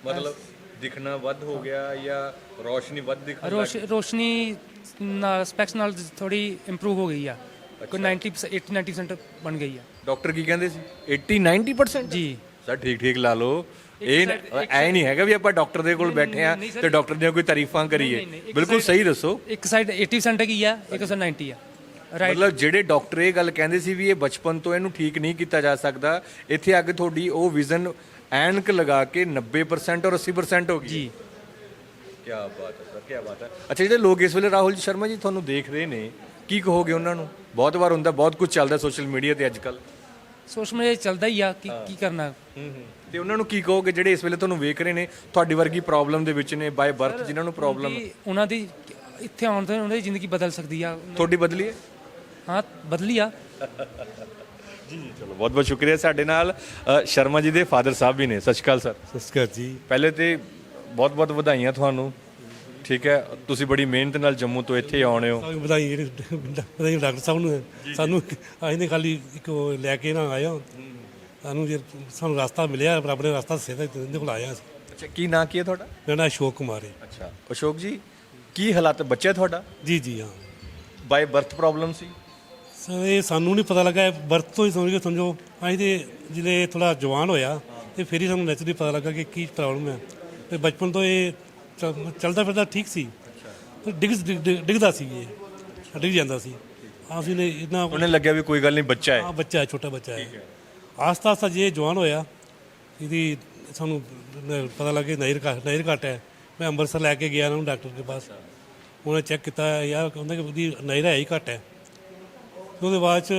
ਮਤਲਬ ਦਿਖਣਾ ਵੱਧ ਹੋ ਗਿਆ ਜਾਂ ਰੋਸ਼ਨੀ ਵੱਧ ਦਿਖਣ ਲੱਗ ਰੋਸ਼ ਰੋਸ਼ਨੀ ਨਾਲ ਸਪੈਕਸ ਨਾਲ ਥੋੜੀ ਇੰਪਰੂਵ ਹੋ ਗਈ ਆ। ਕੋਈ 90 80 90% ਬਣ ਗਈ ਆ। ਡਾਕਟਰ ਕੀ ਕਹਿੰਦੇ ਸੀ? 80 90% ਜੀ। ਸਰ ਠੀਕ ਠੀਕ ਲਾ ਲਓ। ਇਹ ਐ ਨਹੀਂ ਹੈਗਾ ਵੀ ਆਪਾਂ ਡਾਕਟਰ ਦੇ ਕੋਲ ਬੈਠੇ ਆ ਤੇ ਡਾਕਟਰ ਦੀਆਂ ਕੋਈ ਤਾਰੀਫਾਂ ਕਰੀਏ। ਬਿਲਕੁਲ ਸਹੀ ਦੱਸੋ। ਇੱਕ ਸਾਈਡ 80% ਹੈਗੀ ਆ ਇੱਕ ਸਾਈਡ 90 ਆ। ਰਾਈਟ ਮਤਲਬ ਜਿਹੜੇ ਡਾਕਟਰ ਇਹ ਗੱਲ ਕਹਿੰਦੇ ਸੀ ਵੀ ਇਹ ਬਚਪਨ ਤੋਂ ਇਹਨੂੰ ਠੀਕ ਨਹੀਂ ਕੀਤਾ ਜਾ ਸਕਦਾ ਇੱਥੇ ਆ ਕੇ ਤੁਹਾਡੀ ਉਹ ਵਿਜ਼ਨ ਐਨਕ ਲਗਾ ਕੇ 90% ਔਰ 80% ਹੋ ਗਈ। ਜੀ। ਕੀ ਬਾਤ ਹੈ ਸਰ ਕੀ ਬਾਤ ਹੈ। ਅੱਛਾ ਜਿਹੜੇ ਲੋਕ ਇਸ ਵੇਲੇ ਰਾਹੁਲ ਜੀ ਸ਼ਰਮਾ ਜੀ ਤੁਹਾਨੂੰ ਦੇਖ ਰਹੇ ਨੇ ਕੀ ਕਹੋਗੇ ਉਹਨਾਂ ਨੂੰ? ਬਹੁਤ ਵਾਰ ਹੁੰਦਾ ਬਹੁਤ ਕੁਝ ਚੱਲਦਾ ਸੋਸ਼ਲ ਮੀਡੀਆ ਤੇ ਅੱਜ ਕੱਲ ਸੋਸ਼ਲ ਮੀਡੀਆ ਚੱਲਦਾ ਹੀ ਆ ਕਿ ਕੀ ਕਰਨਾ? ਤੇ ਉਹਨਾਂ ਨੂੰ ਕੀ ਕਹੋਗੇ ਜਿਹੜੇ ਇਸ ਵੇਲੇ ਤੁਹਾਨੂੰ ਵੇਖ ਰਹੇ ਨੇ ਤੁਹਾਡੀ ਵਰਗੀ ਪ੍ਰੋਬਲਮ ਦੇ ਵਿੱਚ ਨੇ ਬਾਏ ਬਰਥ ਜਿਨ੍ਹਾਂ ਨੂੰ ਪ੍ਰੋਬਲਮ ਉਹਨਾਂ ਦੀ ਇੱਥੇ ਆਉਣ ਤੋਂ ਉਹਨਾਂ ਦੀ ਜ਼ਿੰਦਗੀ ਬਦਲ ਸਕਦੀ ਆ। ਤੁਹਾਡੀ ਬਦਲੀ ਹੈ? ਹਾਂ ਬਦਲੀ ਆ। ਜੀ ਚਲੋ ਬਹੁਤ ਬਹੁਤ ਸ਼ੁਕਰੀਆ ਸਾਡੇ ਨਾਲ। ਅ, ਸ਼ਰਮਾ ਜੀ ਦੇ ਫਾਦਰ ਸਾਹਿਬ ਵੀ ਨੇ ਸਤਿ ਸ਼੍ਰੀ ਅਕਾਲ ਸਰ। ਅਕਾਲ ਜੀ। ਪਹਿਲੇ ਤੇ ਬਹੁਤ ਬਹੁਤ ਵਧਾਈਆਂ ਤੁਹਾਨੂੰ ਠੀਕ ਹੈ? ਤੁਸੀਂ ਬੜੀ ਮਿਹਨਤ ਨਾਲ ਜੰਮੂ ਤੋਂ ਇੱਥੇ ਆਉਣੇ ਹੋ। ਸਾਨੂੰ ਵਧਾਈ ਜਿਹੜੇ ਵਧਾਈ ਡਾਕਟਰ ਸਾਹਿਬ ਨੂੰ। ਸਾਨੂੰ ਅਸੀਂ ਨੇ ਖਾਲੀ ਇੱਕ ਉਹ ਲੈ ਕੇ ਨਾ ਆਇਆ ਸਾਨੂੰ ਜੇ ਸਾਨੂੰ ਰਸਤਾ ਮਿਲਿਆ ਰੱਬ ਨੇ ਰਸਤਾ ਦੱਸਿਆ ਤਾਂ ਇਹਦੇ ਕੋਲ ਆਇਆ ਸੀ ਅੱਛਾ ਕੀ ਨਾਂ ਕੀ ਹੈ ਤੁਹਾਡਾ? ਮੇਰਾ ਨਾਮ ਅਸ਼ੋਕ ਕੁਮਾਰ ਹੈ। ਅੱਛਾ ਅਸ਼ੋਕ ਜੀ ਕੀ ਹਾਲਾਤ ਬੱਚਾ ਤੁਹਾਡਾ? ਜੀ ਜੀ ਹਾਂ। ਬਾਈ ਬਰਥ ਪ੍ਰੋਬਲਮ ਸੀ? ਸਰ ਇਹ ਸਾਨੂੰ ਨਹੀਂ ਪਤਾ ਲੱਗਾ ਬਰਥ ਤੋਂ ਹੀ ਸਮਝ ਕੇ ਸਮਝੋ। ਅਸੀਂ ਤੇ ਜਿਹੜੇ ਥੋੜਾ ਜਵਾਨ ਹੋਇਆ ਤੇ ਫਿਰ ਹੀ ਸਾਨੂੰ ਨੈਚੁਰਲੀ ਪਤਾ ਲੱਗਾ ਕਿ ਕੀ ਪ੍ਰੋਬਲਮ ਹੈ। ਤੇ ਬਚਪਨ ਤੋਂ ਇਹ ਚੱਲ- ਚੱਲਦਾ ਫਿਰਦਾ ਠੀਕ ਸੀ। ਤੇ ਡਿੱਗ ਡਿੱਗ- ਡਿੱਗਦਾ ਸੀ ਇਹ। ਡਿੱਗ ਜਾਂਦਾ ਸੀ। ਅਸੀਂ ਨੇ ਇतना ਉਹਨੇ ਲੱਗਿਆ ਵੀ ਕੋਈ ਗੱਲ ਨਹੀਂ ਬੱਚਾ ਹੈ। ਆ ਬੱਚਾ ਹੈ ਛੋਟਾ ਬੱਚਾ ਹੈ। ਆਸਤਾ ਆਸਤਾ ਜੇ ਜਵਾਨ ਹੋਇਆ। ਇਹਦੀ ਸਾਨੂੰ ਨ- ਪਤਾ ਲੱਗੇ ਨਜ਼ਰ ਘੱਟ ਨਜ਼ਰ ਘੱਟ ਹੈ। ਮੈਂ ਅੰਮ੍ਰਿਤਸਰ ਲੈ ਕੇ ਗਿਆ ਉਹਨਾਂ ਨੂੰ ਡਾਕਟਰ ਦੇ ਪਾਸ। ਉਹਨੇ ਚੈੱਕ ਕੀਤਾ ਯਾਰ ਕਹਿੰਦਾ ਕਿ ਉਹਦੀ ਨਜ਼ਰ ਹੈ ਹੀ ਘੱਟ ਹੈ। ਉਹਦੇ ਬਾਅਦ ਚ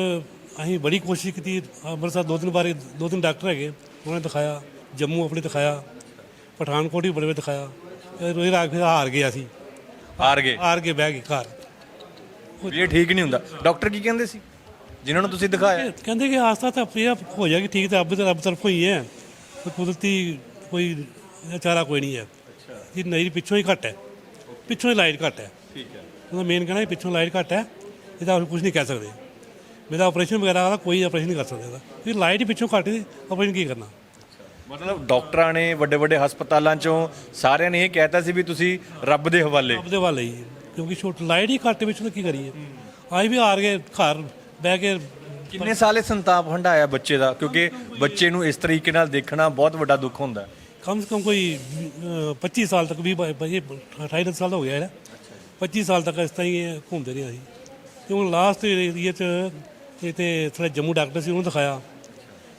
ਅਸੀਂ ਬੜੀ ਕੋਸ਼ਿਸ਼ ਕੀਤੀ ਅੰਮ੍ਰਿਤਸਰ ਦੋ ਤਿੰਨ ਵਾਰੀ ਦੋ ਤਿੰਨ ਡਾਕਟਰ ਹੈਗੇ ਉਹਨੇ ਦਿਖਾਇਆ ਜੰਮੂ ਆਪਣੇ ਦਿਖਾਇਆ ਪਠਾਨਕੋਟ ਵੀ ਬੜੇ ਵਾਰ ਦਿਖਾਇਆ ਰੋਈ ਰਾਗ ਫਿਰ ਹਾਰ ਗਿਆ ਸੀ ਹਾਰ ਗਏ? ਹਾਰ ਕੇ ਬਹਿ ਗਏ ਘਰ। ਵੀ ਇਹ ਠੀਕ ਨਹੀਂ ਹੁੰਦਾ। ਡਾਕਟਰ ਕੀ ਕਹਿੰਦੇ ਸੀ? ਜਿਨ੍ਹਾਂ ਨੂੰ ਤੁਸੀਂ ਦਿਖਾਇਆ? ਕਹਿੰਦੇ ਕਿ ਆਸਤਾ ਤਾਂ ਆਪੇ ਆਪ ਹੋ ਜਾਏਗੀ ਠੀਕ ਤਾਂ ਤੇ ਰੱਬ ਤਰਫੋਂ ਹੀ ਹੈ। ਕੁਦਰਤੀ ਕੋਈ ਚਾਰਾ ਕੋਈ ਨਹੀਂ ਹੈ। ਅੱਛਾ ਇਹ ਨਜ਼ਰ ਪਿੱਛੋਂ ਹੀ ਘੱਟ ਹੈ। ਪਿੱਛੋਂ ਹੀ ਲਾਈਟ ਘੱਟ ਹੈ। ਠੀਕ ਹੈ। ਉਹਦਾ ਮੇਨ ਕਹਿਣਾ ਪਿੱਛੋਂ ਲਾਈਟ ਘੱਟ ਹੈ। ਇਹਦਾ ਕੁਝ ਨਹੀਂ ਕਹਿ ਸਕਦੇ। ਮੇਰਾ ਆਪਰੇਸ਼ਨ ਵਗੈਰਾ ਦਾ ਕੋਈ ਆਪਰੇਸ਼ਨ ਨਹੀਂ ਕਰ ਸਕਦੇ ਇਹਦਾ। ਇਹ ਲਾਈਟ ਹੀ ਪਿੱਛੋਂ ਘੱਟ ਆਪਰੇਸ਼ਨ ਕੀ ਕਰਨਾ? ਮਤਲਬ ਡਾਕਟਰਾਂ ਨੇ ਵੱਡੇ ਵੱਡੇ ਹਸਪਤਾਲਾਂ ਚੋਂ ਸਾਰਿਆਂ ਨੇ ਇਹ ਕਹਿਤਾ ਸੀ ਵੀ ਤੁਸੀਂ ਰੱਬ ਦੇ ਹਵਾਲੇ। ਆਪਦੇ ਵੱਲ ਹੀ। ਕਿਉਂਕਿ ਛੋਟ ਲਾਈਟ ਹੀ ਘੱਟ ਵਿੱਚ ਕੀ ਕਰੀਏ? ਆਈ ਵੀ ਹਾਰ ਗਏ ਘਰ ਬਹਿ ਕੇ ਕਿੰਨੇ ਸਾਲੇ ਸੰਤਾਪ ਹੰਡਾਇਆ ਬੱਚੇ ਦਾ? ਕਿਉਂਕਿ ਬੱਚੇ ਨੂੰ ਇਸ ਤਰੀਕੇ ਨਾਲ ਦੇਖਣਾ ਬਹੁਤ ਵੱਡਾ ਦੁੱਖ ਹੁੰਦਾ ਕਮ ਸੇ ਕਮ ਕੋਈ ਅਹ, 25 ਸਾਲ ਤੱਕ ਵੀ 28 ਸਾਲ ਦਾ ਹੋ ਗਿਆ ਹੈ 25 ਸਾਲ ਤੱਕ ਇਸ ਤਰ੍ਹਾਂ ਹੀ ਇਹ ਘੁੰਮਦੇ ਰਹੇ ਅਸੀਂ। ਤੇ ਹੁਣ ਲਾਸਟ ਏਰੀਆ ਚ ਇਹ ਤੇ ਥੋੜਾ ਜੰਮੂ ਡਾਕਟਰ ਸੀ ਉਹਨੂੰ ਦਿਖਾਇਆ।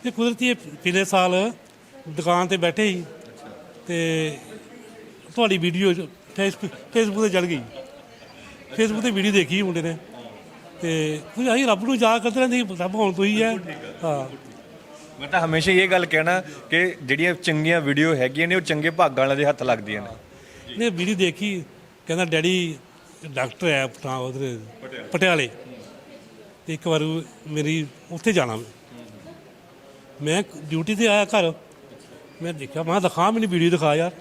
ਤੇ ਕੁਦਰਤੀ ਇਹ ਪਿਛਲੇ ਸਾਲ ਦੁਕਾਨ ਤੇ ਬੈਠੇ ਸੀ ਤੇ ਤੁਹਾਡੀ ਵੀਡੀਓ ਫੇਸਬੁੱਕ ਫੇਸਬੁੱਕ ਤੇ ਚੜ ਗਈ। ਫੇਸਬੁੱਕ ਤੇ ਵੀਡੀਓ ਦੇਖੀ ਮੁੰਡੇ ਨੇ ਤੇ ਕੁਝ ਅਸੀਂ ਰੱਬ ਨੂੰ ਯਾਦ ਕਰਦੇ ਰਹਿੰਦੇ ਰੱਬ ਹੁਣ ਤੋਂ ਹੀ ਹੈ। ਹਾਂ। ਮੈਂ ਤਾਂ ਹਮੇਸ਼ਾ ਇਹ ਗੱਲ ਕਹਿਣਾ ਕਿ ਜਿਹੜੀਆਂ ਚੰਗੀਆਂ ਵੀਡੀਓ ਹੈਗੀਆਂ ਨੇ ਉਹ ਚੰਗੇ ਭਾਗਾਂ ਵਾਲਿਆਂ ਦੇ ਹੱਥ ਲੱਗਦੀਆਂ ਨੇ। ਨੇ ਵੀਡੀਓ ਦੇਖੀ ਕਹਿੰਦਾ ਡੈਡੀ ਡਾਕਟਰ ਹੈ ਪਟਾ ਉਧਰ ਪਟਿਆਲੇ। ਤੇ ਇੱਕ ਵਾਰ ਮੇਰੀ ਉੱਥੇ ਜਾਣਾ ਮੈਂ। ਡਿਊਟੀ ਤੇ ਆਇਆ ਘਰ। ਮੈਂ ਦੇਖਿਆ ਮੈਂ ਦਿਖਾ ਮੈਨੂੰ ਵੀਡੀਓ ਦਿਖਾ ਯਾਰ।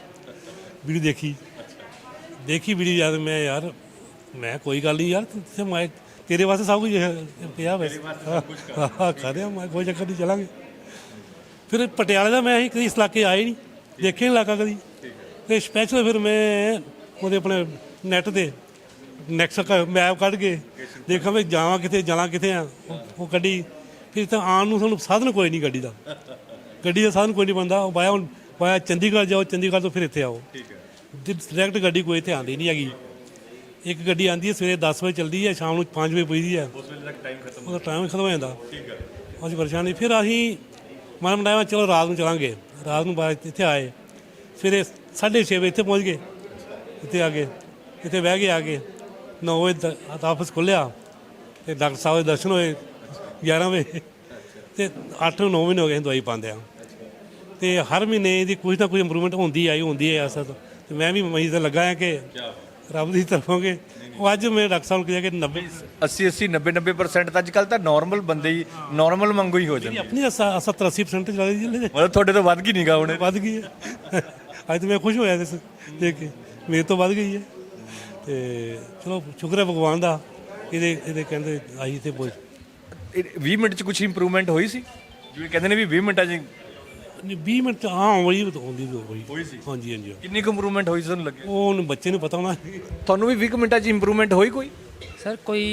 ਵੀਡੀਓ ਦੇਖੀ। ਦੇਖੀ ਵੀਡੀਓ ਯਾਰ ਮੈਂ ਯਾਰ ਮੈਂ ਕੋਈ ਗੱਲ ਨਹੀਂ ਯਾਰ ਤੇ ਮੈਂ ਤੇਰੇ ਵਾਸਤੇ ਸਭ ਕੁਝ ਪਿਆ ਵੈਸੇ ਹਾਂ ਕਰਿਆ ਮੈਂ ਕੋਈ ਚੱਕਰ ਨਹੀਂ ਚਲਾਂਗੇ। ਫਿਰ ਪਟਿਆਲੇ ਦਾ ਮੈਂ ਕਦੀ ਇਸ ਇਲਾਕੇ ਆਏ ਨਹੀਂ। ਦੇਖੇ ਇਲਾਕਾ ਕਦੀ। ਤੇ ਸਪੈਸ਼ਲ ਫਿਰ ਮੈਂ ਉਹਦੇ ਆਪਣੇ ਨੈਟ ਤੇ ਨੈਕਸਟ ਮੈਪ ਕੱਢ ਕੇ ਦੇਖਾਂ ਵੀ ਜਾਵਾਂ ਕਿੱਥੇ ਜਾਣਾ ਕਿੱਥੇ ਆ ਉਹ- ਉਹ ਗੱਡੀ। ਫਿਰ ਤਾਂ ਆਉਣ ਨੂੰ ਸਾਨੂੰ ਸਾਧਨ ਕੋਈ ਨਹੀਂ ਗੱਡੀ ਦਾ। ਗੱਡੀ ਦਾ ਸਾਧਨ ਕੋਈ ਨਹੀਂ ਬੰਦਾ ਵਾਇਆ ਹੁਣ ਵਾਇਆ ਚੰਡੀਗੜ੍ਹ ਜਾਓ ਚੰਡੀਗੜ੍ਹ ਤੋਂ ਫਿਰ ਇੱਥੇ ਆਓ। ਠੀਕ ਹੈ। ਡਾਇਰੈਕਟ ਗੱਡੀ ਕੋਈ ਇੱਥੇ ਆਉਂਦੀ ਨਹੀਂ ਹੈਗੀ। ਇੱਕ ਗੱਡੀ ਆਂਦੀ ਹੈ ਸਵੇਰੇ 10 ਵਜੇ ਚੱਲਦੀ ਹੈ ਸ਼ਾਮ ਨੂੰ 5 ਵਜੇ ਪੁੱਜਦੀ ਹੈ। ਉਸ ਵੇਲੇ ਤੱਕ ਟਾਈਮ ਖਤਮ ਉਹਦਾ ਟਾਈਮ ਖਤਮ ਹੋ ਜਾਂਦਾ। ਠੀਕ ਹੈ। ਅਸੀਂ ਪਰੇਸ਼ਾਨ। ਨਹੀਂ ਫਿਰ ਅਸੀਂ ਮਨ ਬਣਾਇਆ ਚਲੋ ਰਾਤ ਨੂੰ ਚਲਾਂਗੇ। ਰਾਤ ਨੂੰ ਬਾਅਦ ਇੱਥੇ ਆਏ। ਸਵੇਰੇ 6:30 ਵਜੇ ਇੱਥੇ ਪਹੁੰਚ ਗਏ। ਇੱਥੇ ਆ ਗਏ। ਇੱਥੇ ਬਹਿ ਕੇ ਆ ਗਏ। 9 ਵਜੇ ਦ- ਆਫਿਸ ਖੁੱਲਿਆ ਤੇ ਡਾਕਟਰ ਸਾਹਿਬ ਦੇ ਦਰਸ਼ਨ ਹੋਏ 11 ਵਜੇ ਤੇ 8 9 ਮਹੀਨੇ ਹੋ ਗਏ ਦਵਾਈ ਪਾਉਂਦੇ ਆ ਤੇ ਹਰ ਮਹੀਨੇ ਇਹਦੀ ਕੁਝ ਨਾ ਕੁਝ ਇੰਪਰੂਵਮੈਂਟ ਹੁੰਦੀ ਆਈ ਹੁੰਦੀ ਹੈ ਅਸਲ ਤੇ। ਮੈਂ ਵੀ ਮਈ ਤੇ ਲੱਗਾ ਹਾਂ ਕਿ ਰੱਬ ਦੀ ਤਰਫੋਂ ਕਿ ਉਹ ਅੱਜ ਮੈਂ ਡਾਕਟਰ ਸਾਹਿਬ ਨੂੰ ਕਿਹਾ ਕਿ 90 80 80 90 90% ਤਾਂ ਅੱਜ ਕੱਲ ਤਾਂ ਨਾਰਮਲ ਬੰਦੇ ਹੀ ਨਾਰਮਲ ਵਾਂਗੂ ਹੀ ਹੋ ਜਾਂਦੇ ਆਪਣੀ 70 80% ਚਲਾ ਦੀ ਜੀ। ਮਤਲਬ ਤੁਹਾਡੇ ਤੋਂ ਵੱਧ ਕੀ ਨਿਗਾ ਹੁਣ? ਵੱਧ ਗਈ ਹੈ। ਅੱਜ ਤਾਂ ਮੈਂ ਖੁਸ਼ ਹੋਇਆ ਇਸ ਦੇਖ ਕੇ। ਮੇਰੇ ਤੋਂ ਵੱਧ ਗਈ ਹੈ। ਤੇ ਚਲੋ ਸ਼ੁਕਰ ਹੈ ਭਗਵਾਨ ਦਾ। ਇਹਦੇ ਇਹਦੇ ਕਹਿੰਦੇ ਆਈ ਤੇ ਇਹ 20 ਮਿੰਟ ਚ ਕੁਝ ਇੰਪਰੂਵਮੈਂਟ ਹੋਈ ਸੀ? ਜਿਵੇਂ ਕਹਿੰਦੇ ਨੇ ਵੀ 20 ਮਿੰਟਾਂ ਚ ਨਹੀਂ 20 ਮਿੰਟ ਹਾਂ ਹੋਈ ਹੁੰਦੀ ਹੋਈ। ਹੋਈ ਸੀ। ਹਾਂਜੀ ਹਾਂਜੀ। ਕਿੰਨੀ ਕੁ ਇੰਪਰੂਵਮੈਂਟ ਹੋਈ ਸੀ ਤੁਹਾਨੂੰ ਲੱਗਿਆ? ਉਹ ਹੁਣ ਬੱਚੇ ਨੂੰ ਪਤਾ ਹੋਣਾ। ਤੁਹਾਨੂੰ ਵੀ 20 ਮਿੰਟਾਂ ਚ ਇੰਪਰੂਵਮੈਂਟ ਹੋਈ ਕੋਈ? ਸਰ ਕੋਈ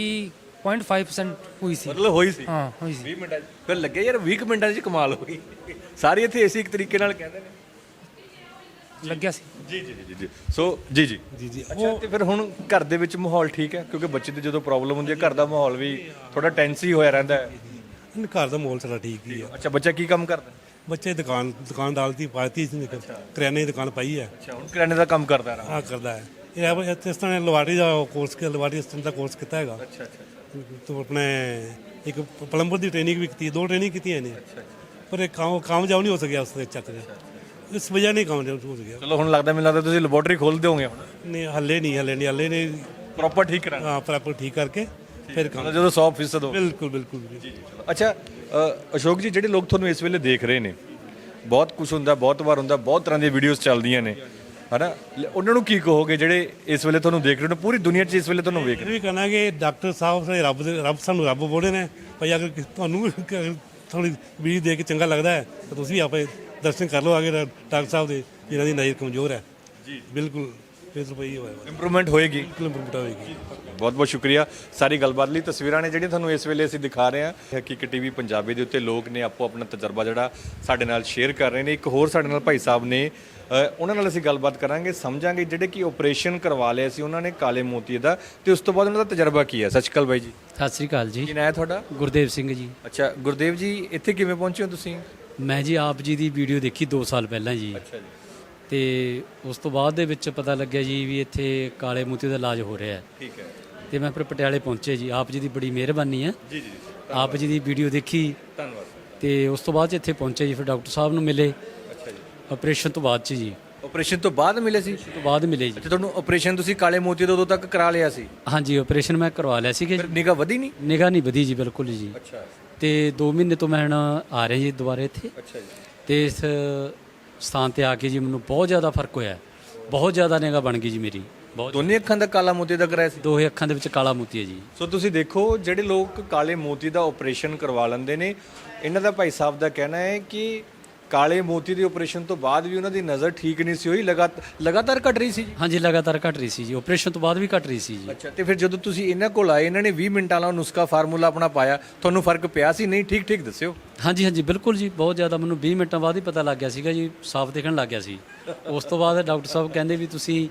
0.5% ਹੋਈ ਸੀ। ਮਤਲਬ ਹੋਈ ਸੀ? ਹਾਂ ਹੋਈ ਸੀ। 20 ਮਿੰਟਾਂ ਚ। ਫਿਰ ਲੱਗਿਆ ਯਾਰ 20 ਕੁ ਮਿੰਟਾਂ ਚ ਕਮਾਲ ਹੋ ਗਈ ਸਾਰੇ ਇੱਥੇ ਇਸੇ ਇੱਕ ਤਰੀਕੇ ਨਾਲ ਕਹਿੰਦੇ ਨੇ। ਲੱਗਿਆ ਸੀ। ਜੀ ਜੀ ਜੀ ਜੀ। ਸੋ ਜੀ ਜੀ। ਜੀ ਜੀ। ਅੱਛਾ ਤੇ ਫਿਰ ਹੁਣ ਘਰ ਦੇ ਵਿੱਚ ਮਾਹੌਲ ਠੀਕ ਹੈ? ਕਿਉਂਕਿ ਬੱਚੇ ਦੀ ਜਦੋਂ ਪ੍ਰੋਬਲਮ ਹੁੰਦੀ ਹੈ ਘਰ ਦਾ ਮਾਹੌਲ ਵੀ ਥੋੜਾ ਟੈਂਸ ਹੀ ਹੋਇਆ ਰਹਿੰਦਾ ਹੈ। ਘਰ ਦਾ ਮਾਹੌਲ ਸਾਡਾ ਠੀਕ ਹੀ ਆ ਅੱਛਾ ਬੱਚਾ ਕੀ ਕੰਮ ਕਰਦਾ ਬੱਚੇ ਦੁਕਾਨ ਦੁਕਾਨ ਡਾਲਤੀ ਪਾਤੀ ਸੀ ਕਰਿਆਨੇ ਦੀ ਦੁਕਾਨ ਪਾਈ ਹੈ। ਅੱਛਾ ਹੁਣ ਕਰਿਆਨੇ ਦਾ ਕੰਮ ਕਰਦਾ ਰਹਾ। ਆ ਕਰਦਾ ਹੈ। ਇਹ ਆਪ ਇਸ ਤਰ੍ਹਾਂ ਲਵਾਰੀ ਦਾ ਕੋਰਸ ਕਿ ਲਵਾਰੀ ਅਸਿਸਟੈਂਟ ਦਾ ਕੋਰਸ ਕੀਤਾ ਹੈਗਾ। ਅੱਛਾ ਅੱਛਾ ਤੂੰ ਆਪਣੇ ਇੱਕ ਪਲੰਬਰ ਦੀ ਟ੍ਰੇਨਿੰਗ ਵੀ ਕੀਤੀ ਦੋ ਟ੍ਰੇਨਿੰਗ ਕੀਤੀਆਂ ਨੇ ਪਰ ਇਹ ਕੰਮ ਕਾਮਯਾਬ ਨਹੀਂ ਹੋ ਸਕਿਆ ਉਸ ਦੇ ਚੱਕਰ। ਇਸ ਵਜ੍ਹਾ ਨਹੀਂ ਕਾਮਯਾਬ ਹੋ ਸਕਿਆ ਚਲੋ ਹੁਣ ਲੱਗਦਾ ਮੈਨੂੰ ਲੱਗਦਾ ਤੁਸੀਂ ਲੈਬੋਰਟਰੀ ਖੋਲ ਦਿਓਗੇ ਹੁਣ। ਨਹੀਂ ਹੱਲੇ ਨਹੀਂ ਹੱਲੇ ਨਹੀਂ ਹੱਲੇ ਨੇ ਪ੍ਰੋਪਰ ਠੀਕ ਕਰਾਣਾ ਹਾਂ ਪ੍ਰੋਪਰ ਠੀਕ ਕਰਕੇ ਫਿਰ ਕੰਮ। ਜਦੋਂ 100% ਹੋ ਬਿਲਕੁਲ ਬਿਲਕੁਲ ਜੀ ਅੱਛਾ ਅ, ਅਸ਼ੋਕ ਜੀ ਜਿਹੜੇ ਲੋਕ ਤੁਹਾਨੂੰ ਇਸ ਵੇਲੇ ਦੇਖ ਰਹੇ ਨੇ ਬਹੁਤ ਕੁਝ ਹੁੰਦਾ ਬਹੁਤ ਵਾਰ ਹੁੰਦਾ ਬਹੁਤ ਤਰ੍ਹਾਂ ਦੀਆਂ ਵੀਡੀਓਜ਼ ਚੱਲਦੀਆਂ ਨੇ ਹਨਾ? ਲ- ਉਹਨਾਂ ਨੂੰ ਕੀ ਕਹੋਗੇ ਜਿਹੜੇ ਇਸ ਵੇਲੇ ਤੁਹਾਨੂੰ ਦੇਖ ਰਹੇ ਨੇ ਪੂਰੀ ਦੁਨੀਆ 'ਚ ਇਸ ਵੇਲੇ ਤੁਹਾਨੂੰ ਵੇਖ ਇਹ ਵੀ ਕਹਿਣਾ ਕਿ ਡਾਕਟਰ ਸਾਹਿਬ ਸਾਡੇ ਰੱਬ ਦੇ ਰੱਬ ਸਾਨੂੰ ਰੱਬ ਬੋਲੇ ਨੇ ਭਈ ਅਗਰ ਕਿਸ- ਤੁਹਾਨੂੰ ਥੋੜੀ ਵੀਡੀਓ ਦੇਖ ਕੇ ਚੰਗਾ ਲੱਗਦਾ ਹੈ ਤਾਂ ਤੁਸੀਂ ਆਪੇ ਦਰਸ਼ਨ ਕਰ ਲਓ ਆਗੇ ਡਾਕਟਰ ਸਾਹਿਬ ਦੇ ਜਿਨ੍ਹਾਂ ਦੀ ਨਜ਼ਰ ਕਮਜ਼ੋਰ ਹੈ। ਜੀ। ਬਿਲਕੁਲ ਇਸ ਰੁਪਈ ਹੋਇਆ ਇੰਪਰੂਵਮੈਂਟ ਹੋਏਗੀ। ਬਿਲਕੁਲ ਇੰਪਰੂਵਮੈਂਟ ਹੋਏਗੀ। ਬਹੁਤ ਬਹੁਤ ਸ਼ੁਕਰੀਆ। ਸਾਰੀ ਗੱਲਬਾਤ ਲਈ ਤਸਵੀਰਾਂ ਨੇ ਜਿਹੜੀਆਂ ਤੁਹਾਨੂੰ ਇਸ ਵੇਲੇ ਅਸੀਂ ਦਿਖਾ ਰਹੇ ਹਾਂ। ਹਕੀਕਤ ਟੀਵੀ ਪੰਜਾਬੀ ਦੇ ਉੱਤੇ ਲੋਕ ਨੇ ਆਪੋ ਆਪਣਾ ਤਜਰਬਾ ਜਿਹੜਾ ਸਾਡੇ ਨਾਲ ਸ਼ੇਅਰ ਕਰ ਰਹੇ ਨੇ। ਇੱਕ ਹੋਰ ਸਾਡੇ ਨਾਲ ਭਾਈ ਸਾਹਿਬ ਨੇ ਉਹਨਾਂ ਨਾਲ ਅਸੀਂ ਗੱਲਬਾਤ ਕਰਾਂਗੇ। ਸਮਝਾਂਗੇ ਜਿਹੜੇ ਕਿ ਆਪਰੇਸ਼ਨ ਕਰਵਾ ਲਿਆ ਸੀ ਉਹਨਾਂ ਨੇ ਕਾਲੇ ਮੋਤੀ ਦਾ। ਤੇ ਉਸ ਤੋਂ ਬਾਅਦ ਉਹਨਾਂ ਦਾ ਤਜਰਬਾ ਕੀ ਹੈ? ਸੱਚ ਕਲ ਬਾਈ ਜੀ। ਸਤਿ ਸ੍ਰੀ ਅਕਾਲ ਜੀ। ਕੀ ਨਾਂ ਹੈ ਤੁਹਾਡਾ? ਗੁਰਦੇਵ ਸਿੰਘ ਜੀ। ਅੱਛਾ ਗੁਰਦੇਵ ਜੀ ਇੱਥੇ ਕਿਵੇਂ ਪਹੁੰਚੇ ਹੋ ਤੁਸੀਂ? ਮੈਂ ਜੀ ਆਪ ਜੀ ਦੀ ਵੀਡੀਓ ਦੇਖੀ 2 ਸਾਲ ਪਹਿਲਾਂ ਜੀ। ਅੱਛਾ ਜੀ। ਤੇ ਉਸ ਤੋਂ ਬਾਅਦ ਦੇ ਵਿੱਚ ਪਤਾ ਲੱਗਿਆ ਜੀ ਵੀ ਇੱਥੇ ਕਾਲੇ ਮੋਤੀ ਦਾ ਇਲਾਜ ਹੋ ਰਿਹਾ ਹੈ। ਠੀਕ ਹੈ। ਤੇ ਮੈਂ ਫਿਰ ਪਟਿਆਲੇ ਪਹੁੰਚੇ ਜੀ। ਆਪ ਜੀ ਦੀ ਬੜੀ ਮਿਹਰਬਾਨੀ ਹੈ। ਜੀ ਜੀ ਆਪ ਜੀ ਦੀ ਵੀਡੀਓ ਦੇਖੀ। ਧੰਨਵਾਦ। ਤੇ ਉਸ ਤੋਂ ਬਾਅਦ ਇੱਥੇ ਪਹੁੰਚੇ ਜੀ ਫਿਰ ਡਾਕਟਰ ਸਾਹਿਬ ਨੂੰ ਮਿਲੇ। ਅੱਛਾ ਜੀ। ਆਪਰੇਸ਼ਨ ਤੋਂ ਬਾਅਦ 'ਚ ਜੀ। ਆਪਰੇਸ਼ਨ ਤੋਂ ਬਾਅਦ ਮਿਲੇ ਸੀ? ਤੋਂ ਬਾਅਦ ਮਿਲੇ ਜੀ। ਅੱਛਾ ਤੁਹਾਨੂੰ ਆਪਰੇਸ਼ਨ ਤੁਸੀਂ ਕਾਲੇ ਮੋਤੀ ਦਾ ਉਦੋਂ ਤੱਕ ਕਰਾ ਲਿਆ ਸੀ? ਹਾਂਜੀ ਆਪਰੇਸ਼ਨ ਮੈਂ ਕਰਵਾ ਲਿਆ ਸੀਗਾ ਫਿਰ ਨਿਗਾ ਵਧੀ ਨਹੀਂ? ਨਿਗਾਹ ਨਹੀਂ ਵਧੀ ਜੀ ਬਿਲਕੁਲ ਜੀ। ਅੱਛਾ। ਤੇ 2 ਮਹੀਨੇ ਤੋਂ ਮੈਂ ਹੁਣ ਆ ਰਿਹਾ ਜੀ ਦੁਬਾਰਾ ਇੱਥੇ। ਅੱਛਾ ਜੀ। ਤੇ ਇਸ ਸਥਾਨ ਤੇ ਆ ਕੇ ਜੀ ਮੈਨੂੰ ਬਹੁਤ ਜ਼ਿਆਦਾ ਫ਼ਰਕ ਹੋਇਆ। ਬਹੁਤ ਜ਼ਿਆਦਾ ਨਿਗਾ ਬਣ ਗਈ ਜੀ ਮੇਰੀ। ਬਹੁਤ ਦੋਨੇ ਅੱਖਾਂ ਦਾ ਕਾਲਾ ਮੋਤੀ ਦਾ ਕਰਾਇਆ ਸੀ? ਦੋਹੇ ਅੱਖਾਂ ਦੇ ਵਿੱਚ ਕਾਲਾ ਮੋਤੀ ਹੈ ਜੀ। ਸੋ ਤੁਸੀਂ ਦੇਖੋ ਜਿਹੜੇ ਲੋਕ ਕਾਲੇ ਮੋਤੀ ਦਾ ਆਪਰੇਸ਼ਨ ਕਰਵਾ ਲੈਂਦੇ ਨੇ ਇਹਨਾਂ ਦਾ ਭਾਈ ਸਾਹਿਬ ਦਾ ਕਹਿਣਾ ਹੈ ਕਿ ਕਾਲੇ ਮੋਤੀ ਦੇ ਆਪਰੇਸ਼ਨ ਤੋਂ ਬਾਅਦ ਵੀ ਉਹਨਾਂ ਦੀ ਨਜ਼ਰ ਠੀਕ ਨਹੀਂ ਸੀ ਹੋਈ ਲਗਾਤਾਰ ਲਗਾਤਾਰ ਘਟ ਰਹੀ ਸੀ ਜੀ? ਹਾਂਜੀ ਲਗਾਤਾਰ ਘਟ ਰਹੀ ਸੀ ਜੀ। ਆਪਰੇਸ਼ਨ ਤੋਂ ਬਾਅਦ ਵੀ ਘਟ ਰਹੀ ਸੀ ਜੀ। ਅੱਛਾ ਤੇ ਫਿਰ ਜਦੋਂ ਤੁਸੀਂ ਇਹਨਾਂ ਕੋਲ ਆਏ ਇਹਨਾਂ ਨੇ 20 ਮਿੰਟਾਂ ਵਾਲਾ ਨੁਸਖਾ ਫਾਰਮੂਲਾ ਆਪਣਾ ਪਾਇਆ ਤੁਹਾਨੂੰ ਫ਼ਰਕ ਪਿਆ ਸੀ? ਨਹੀਂ ਠੀਕ ਠੀਕ ਦੱਸਿਓ। ਹਾਂਜੀ ਹਾਂਜੀ ਬਿਲਕੁਲ ਜੀ ਬਹੁਤ ਜ਼ਿਆਦਾ ਮੈਨੂੰ 20 ਮਿੰਟਾਂ ਬਾਅਦ ਹੀ ਪਤਾ ਲੱਗ ਗਿਆ ਸੀਗਾ ਜੀ ਸਾਫ਼ ਦਿਖਣ ਲੱਗ ਗਿਆ ਸੀ। ਉਸ ਤੋਂ ਬਾਅਦ ਡਾਕਟਰ ਸਾਹਿਬ ਕਹਿੰਦੇ ਵੀ ਤੁਸੀਂ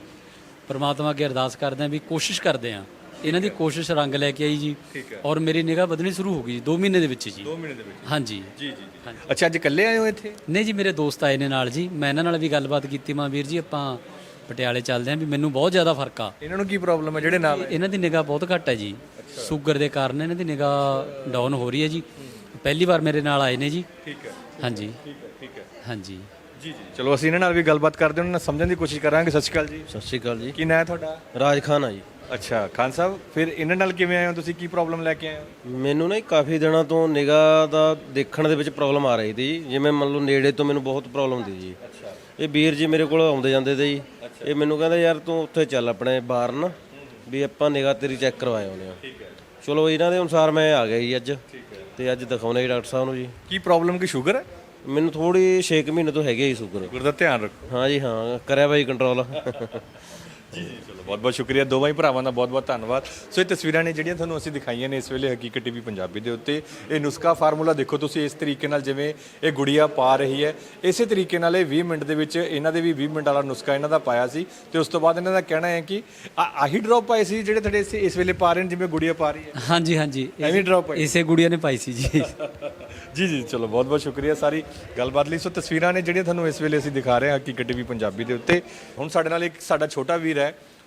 ਪਰਮਾਤਮਾ ਅੱਗੇ ਅਰਦਾਸ ਕਰਦੇ ਆਂ ਵੀ ਕੋਸ਼ਿਸ਼ ਕਰਦੇ ਆਂ ਇਹਨਾਂ ਦੀ ਕੋਸ਼ਿਸ਼ ਰੰਗ ਲੈ ਕੇ ਆਈ ਜੀ ਔਰ ਮੇਰੀ ਨਿਗਾਹ ਵਧਣੀ ਸ਼ੁਰੂ ਹੋ ਗਈ ਜੀ 2 ਮਹੀਨੇ ਦੇ ਵਿੱਚ ਜੀ। 2 ਮਹੀਨੇ ਦੇ ਵਿੱਚ। ਹਾਂਜੀ। ਜੀ ਜੀ ਜੀ। ਅੱਛਾ ਅੱਜ ਇਕੱਲੇ ਆਏ ਹੋ ਇੱਥੇ? ਨਹੀਂ ਜੀ ਮੇਰੇ ਦੋਸਤ ਆਏ ਨੇ ਨਾਲ ਜੀ। ਮੈਂ ਇਹਨਾਂ ਨਾਲ ਵੀ ਗੱਲਬਾਤ ਕੀਤੀ ਮਾਂ ਵੀਰ ਜੀ ਆਪਾਂ ਪਟਿਆਲੇ ਚੱਲਦੇ ਆਂ ਵੀ ਮੈਨੂੰ ਬਹੁਤ ਜ਼ਿਆਦਾ ਫ਼ਰਕ ਆ। ਇਹਨਾਂ ਨੂੰ ਕੀ ਪ੍ਰੋਬਲਮ ਹੈ ਜਿਹੜੇ ਨਾਲ ਇਹਨਾਂ ਦੀ ਨਿਗਾਹ ਬਹੁਤ ਘੱਟ ਹੈ ਜੀ। ਸ਼ੂਗਰ ਦੇ ਕਾਰਨ ਇਹਨਾਂ ਦੀ ਨਿਗਾਹ ਡਾਊਨ ਹੋ ਰਹੀ ਹੈ ਜੀ। ਪਹਿਲੀ ਵਾਰ ਮੇਰੇ ਨਾਲ ਆਏ ਨੇ ਜੀ। ਠੀਕ ਹੈ। ਹਾਂਜੀ। ਠੀਕ ਹੈ ਠੀਕ ਹੈ। ਹਾਂਜੀ। ਜੀ ਜੀ। ਚਲੋ ਅਸੀਂ ਇਹਨਾਂ ਨਾਲ ਵੀ ਗੱਲਬਾਤ ਕਰਦੇ ਹਾਂ ਉਹਨਾਂ ਨਾਲ ਸਮਝਣ ਦੀ ਕੋਸ਼ਿਸ਼ ਕਰਾਂਗੇ। ਸਤਿ ਸ਼੍ਰੀ ਅਕਾਲ ਜੀ। ਸਤਿ ਸ਼੍ਰੀ ਅਕਾਲ ਜੀ। ਕੀ ਨਾਂ ਹੈ ਤੁਹਾਡਾ? ਰਾਜ ਖਾਨ ਆ ਜੀ। ਅੱਛਾ ਖਾਨ ਸਾਹਿਬ ਫਿਰ ਇਹਨਾਂ ਨਾਲ ਕਿਵੇਂ ਆਏ ਹੋ? ਤੁਸੀਂ ਕੀ ਪ੍ਰੋਬਲਮ ਲੈ ਕੇ ਆਏ ਹੋ? ਮੈਨੂੰ ਨਾ ਜੀ ਕਾਫੀ ਦਿਨਾਂ ਤੋਂ ਨਿਗਾਹ ਦਾ ਦੇਖਣ ਦੇ ਵਿੱਚ ਪ੍ਰੋਬਲਮ ਆ ਰਹੀ ਸੀ ਜਿਵੇਂ ਮੰਨ ਲਓ ਨੇੜੇ ਤੋਂ ਮੈਨੂੰ ਬਹੁਤ ਪ੍ਰੋਬਲਮ ਦੀ ਜੀ। ਇਹ ਵੀਰ ਜੀ ਮੇਰੇ ਕੋਲ ਆਉਂਦੇ ਜਾਂਦੇ ਤੇ ਜੀ। ਇਹ ਮੈਨੂੰ ਕਹਿੰਦਾ ਯਾਰ ਤੂੰ ਉੱਥੇ ਚੱਲ ਆਪਣੇ ਬਾਹਰ ਨਾ ਵੀ ਆਪਾਂ ਨਿਗਾਹ ਤੇਰੀ ਚੈੱਕ ਕਰਵਾਏ ਆਉਂਦੇ ਆ ਚਲੋ ਇਹਨਾਂ ਦੇ ਅਨੁਸਾਰ ਮੈਂ ਆ ਗਿਆ ਜੀ ਅੱਜ ਤੇ ਅੱਜ ਦਿਖਾਉਣਾ ਜੀ ਡਾਕਟਰ ਸਾਹਿਬ ਨੂੰ ਜੀ। ਕੀ ਪ੍ਰੋਬਲਮ ਕੀ ਸ਼ੂਗਰ ਹੈ? ਮੈਨੂੰ ਥੋੜੀ 6 ਮਹੀਨੇ ਤੋਂ ਹੈਗੇ ਜੀ ਸ਼ੂਗਰ ਦਾ ਧਿਆਨ ਰੱਖੋ। ਹਾਂ ਜੀ ਹਾਂ ਕਰਿਆ ਬਾਈ ਕੰਟਰੋਲ ਚਲੋ ਬਹੁਤ ਬਹੁਤ ਸ਼ੁਕਰੀਆ ਦੋਵਾਂ ਹੀ ਭਰਾਵਾਂ ਦਾ ਬਹੁਤ ਬਹੁਤ ਧੰਨਵਾਦ। ਸੋ ਇਹ ਤਸਵੀਰਾਂ ਨੇ ਜਿਹੜੀਆਂ ਤੁਹਾਨੂੰ ਅਸੀਂ ਦਿਖਾਈਆਂ ਨੇ ਇਸ ਵੇਲੇ ਹਕੀਕਤ ਟੀਵੀ ਪੰਜਾਬੀ ਦੇ ਉੱਤੇ। ਇਹ ਨੁਸਖਾ ਫਾਰਮੂਲਾ ਦੇਖੋ ਤੁਸੀਂ ਇਸ ਤਰੀਕੇ ਨਾਲ ਜਿਵੇਂ ਇਹ ਗੁੜੀਆ ਪਾ ਰਹੀ ਹੈ ਇਸੇ ਤਰੀਕੇ ਨਾਲ ਇਹ 20 ਮਿੰਟ ਦੇ ਵਿੱਚ ਇਹਨਾਂ ਦੇ ਵੀ 20 ਮਿੰਟ ਵਾਲਾ ਨੁਸਖਾ ਇਹਨਾਂ ਦਾ ਪਾਇਆ ਸੀ ਤੇ ਉਸ ਤੋਂ ਬਾਅਦ ਇਹਨਾਂ ਦਾ ਕਹਿਣਾ ਹੈ ਕਿ ਆਹੀ ਡ੍ਰੌਪ ਪਾਏ ਸੀ ਜਿਹੜੇ ਤੁਹਾਡੇ ਇਸ- ਇਸ ਵੇਲੇ ਪਾ ਰਹੇ ਨੇ ਜਿਵੇਂ ਗੁੜੀਆ ਪਾ ਰਹੀ ਹੈ। ਹਾਂਜੀ ਹਾਂਜੀ। ਐਵੇਂ drop ਹੋਈ? ਇਸੇ ਗੁੜੀਆ ਨੇ ਪਾਈ ਸੀ ਜੀ। ਜੀ ਜੀ ਚਲੋ ਬਹੁਤ ਬਹੁਤ ਸ਼ੁਕਰੀਆ ਸਾਰੀ ਗੱਲਬਾਤ ਲਈ। ਸੋ ਤਸਵੀਰਾਂ ਨੇ ਜਿਹੜੀਆਂ ਤੁਹਾਨੂੰ ਇਸ ਵੇਲੇ ਅਸੀਂ ਦਿਖਾ ਰਹੇ ਹਾਂ ਹਕੀਕਤ ਟੀਵੀ ਪੰਜਾਬੀ ਦੇ ਉੱਤੇ। ਹੁਣ ਸਾਡੇ ਨਾਲ ਇੱਕ ਸਾਡਾ ਛੋਟਾ ਵੀਰ ਹੈ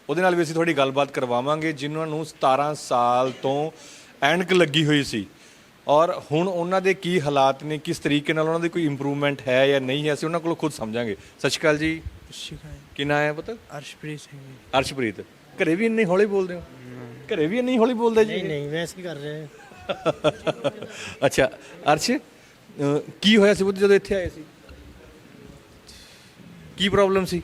ਉਹਦੇ ਨਾਲ ਵੀ ਅਸੀਂ ਥੋੜੀ ਗੱਲਬਾਤ ਕਰਵਾਵਾਂਗੇ ਜਿਨ੍ਹਾਂ ਨੂੰ 17 ਸਾਲ ਤੋਂ ਐਨਕ ਲੱਗੀ ਹੋਈ ਸੀ। ਔਰ ਹੁਣ ਉਹਨਾਂ ਦੇ ਕੀ ਹਾਲਾਤ ਨੇ ਕਿਸ ਤਰੀਕੇ ਨਾਲ ਉਹਨਾਂ ਦੀ ਕੋਈ ਇੰਪਰੂਵਮੈਂਟ ਹੈ ਜਾਂ ਨਹੀਂ ਹੈ ਅਸੀਂ ਉਹਨਾਂ ਕੋਲੋਂ ਖੁਦ ਸਮਝਾਂਗੇ। ਸਤਿ ਸ਼੍ਰੀ ਅਕਾਲ ਜੀ। ਕੀ ਨਾਂ ਹੈ ਪੁੱਤ? ਅਰਸ਼ਪ੍ਰੀਤ ਸਿੰਘ ਅਰਸ਼ਪ੍ਰੀਤ। ਘਰੇ ਵੀ ਇੰਨੀ ਹੌਲੀ ਬੋਲਦੇ ਹੋ? ਘਰੇ ਵੀ ਇੰਨੀ ਹੌਲੀ ਬੋਲਦੇ ਜੀ? ਨਹੀਂ ਵੈਸੇ ਕਰ ਰਹੇ ਅੱਛਾ ਅਰਸ਼ ਅਹ, ਕੀ ਹੋਇਆ ਸੀ ਪੁੱਤ ਜਦੋਂ ਇੱਥੇ ਆਏ ਸੀ? ਕੀ ਪ੍ਰੋਬਲਮ ਸੀ?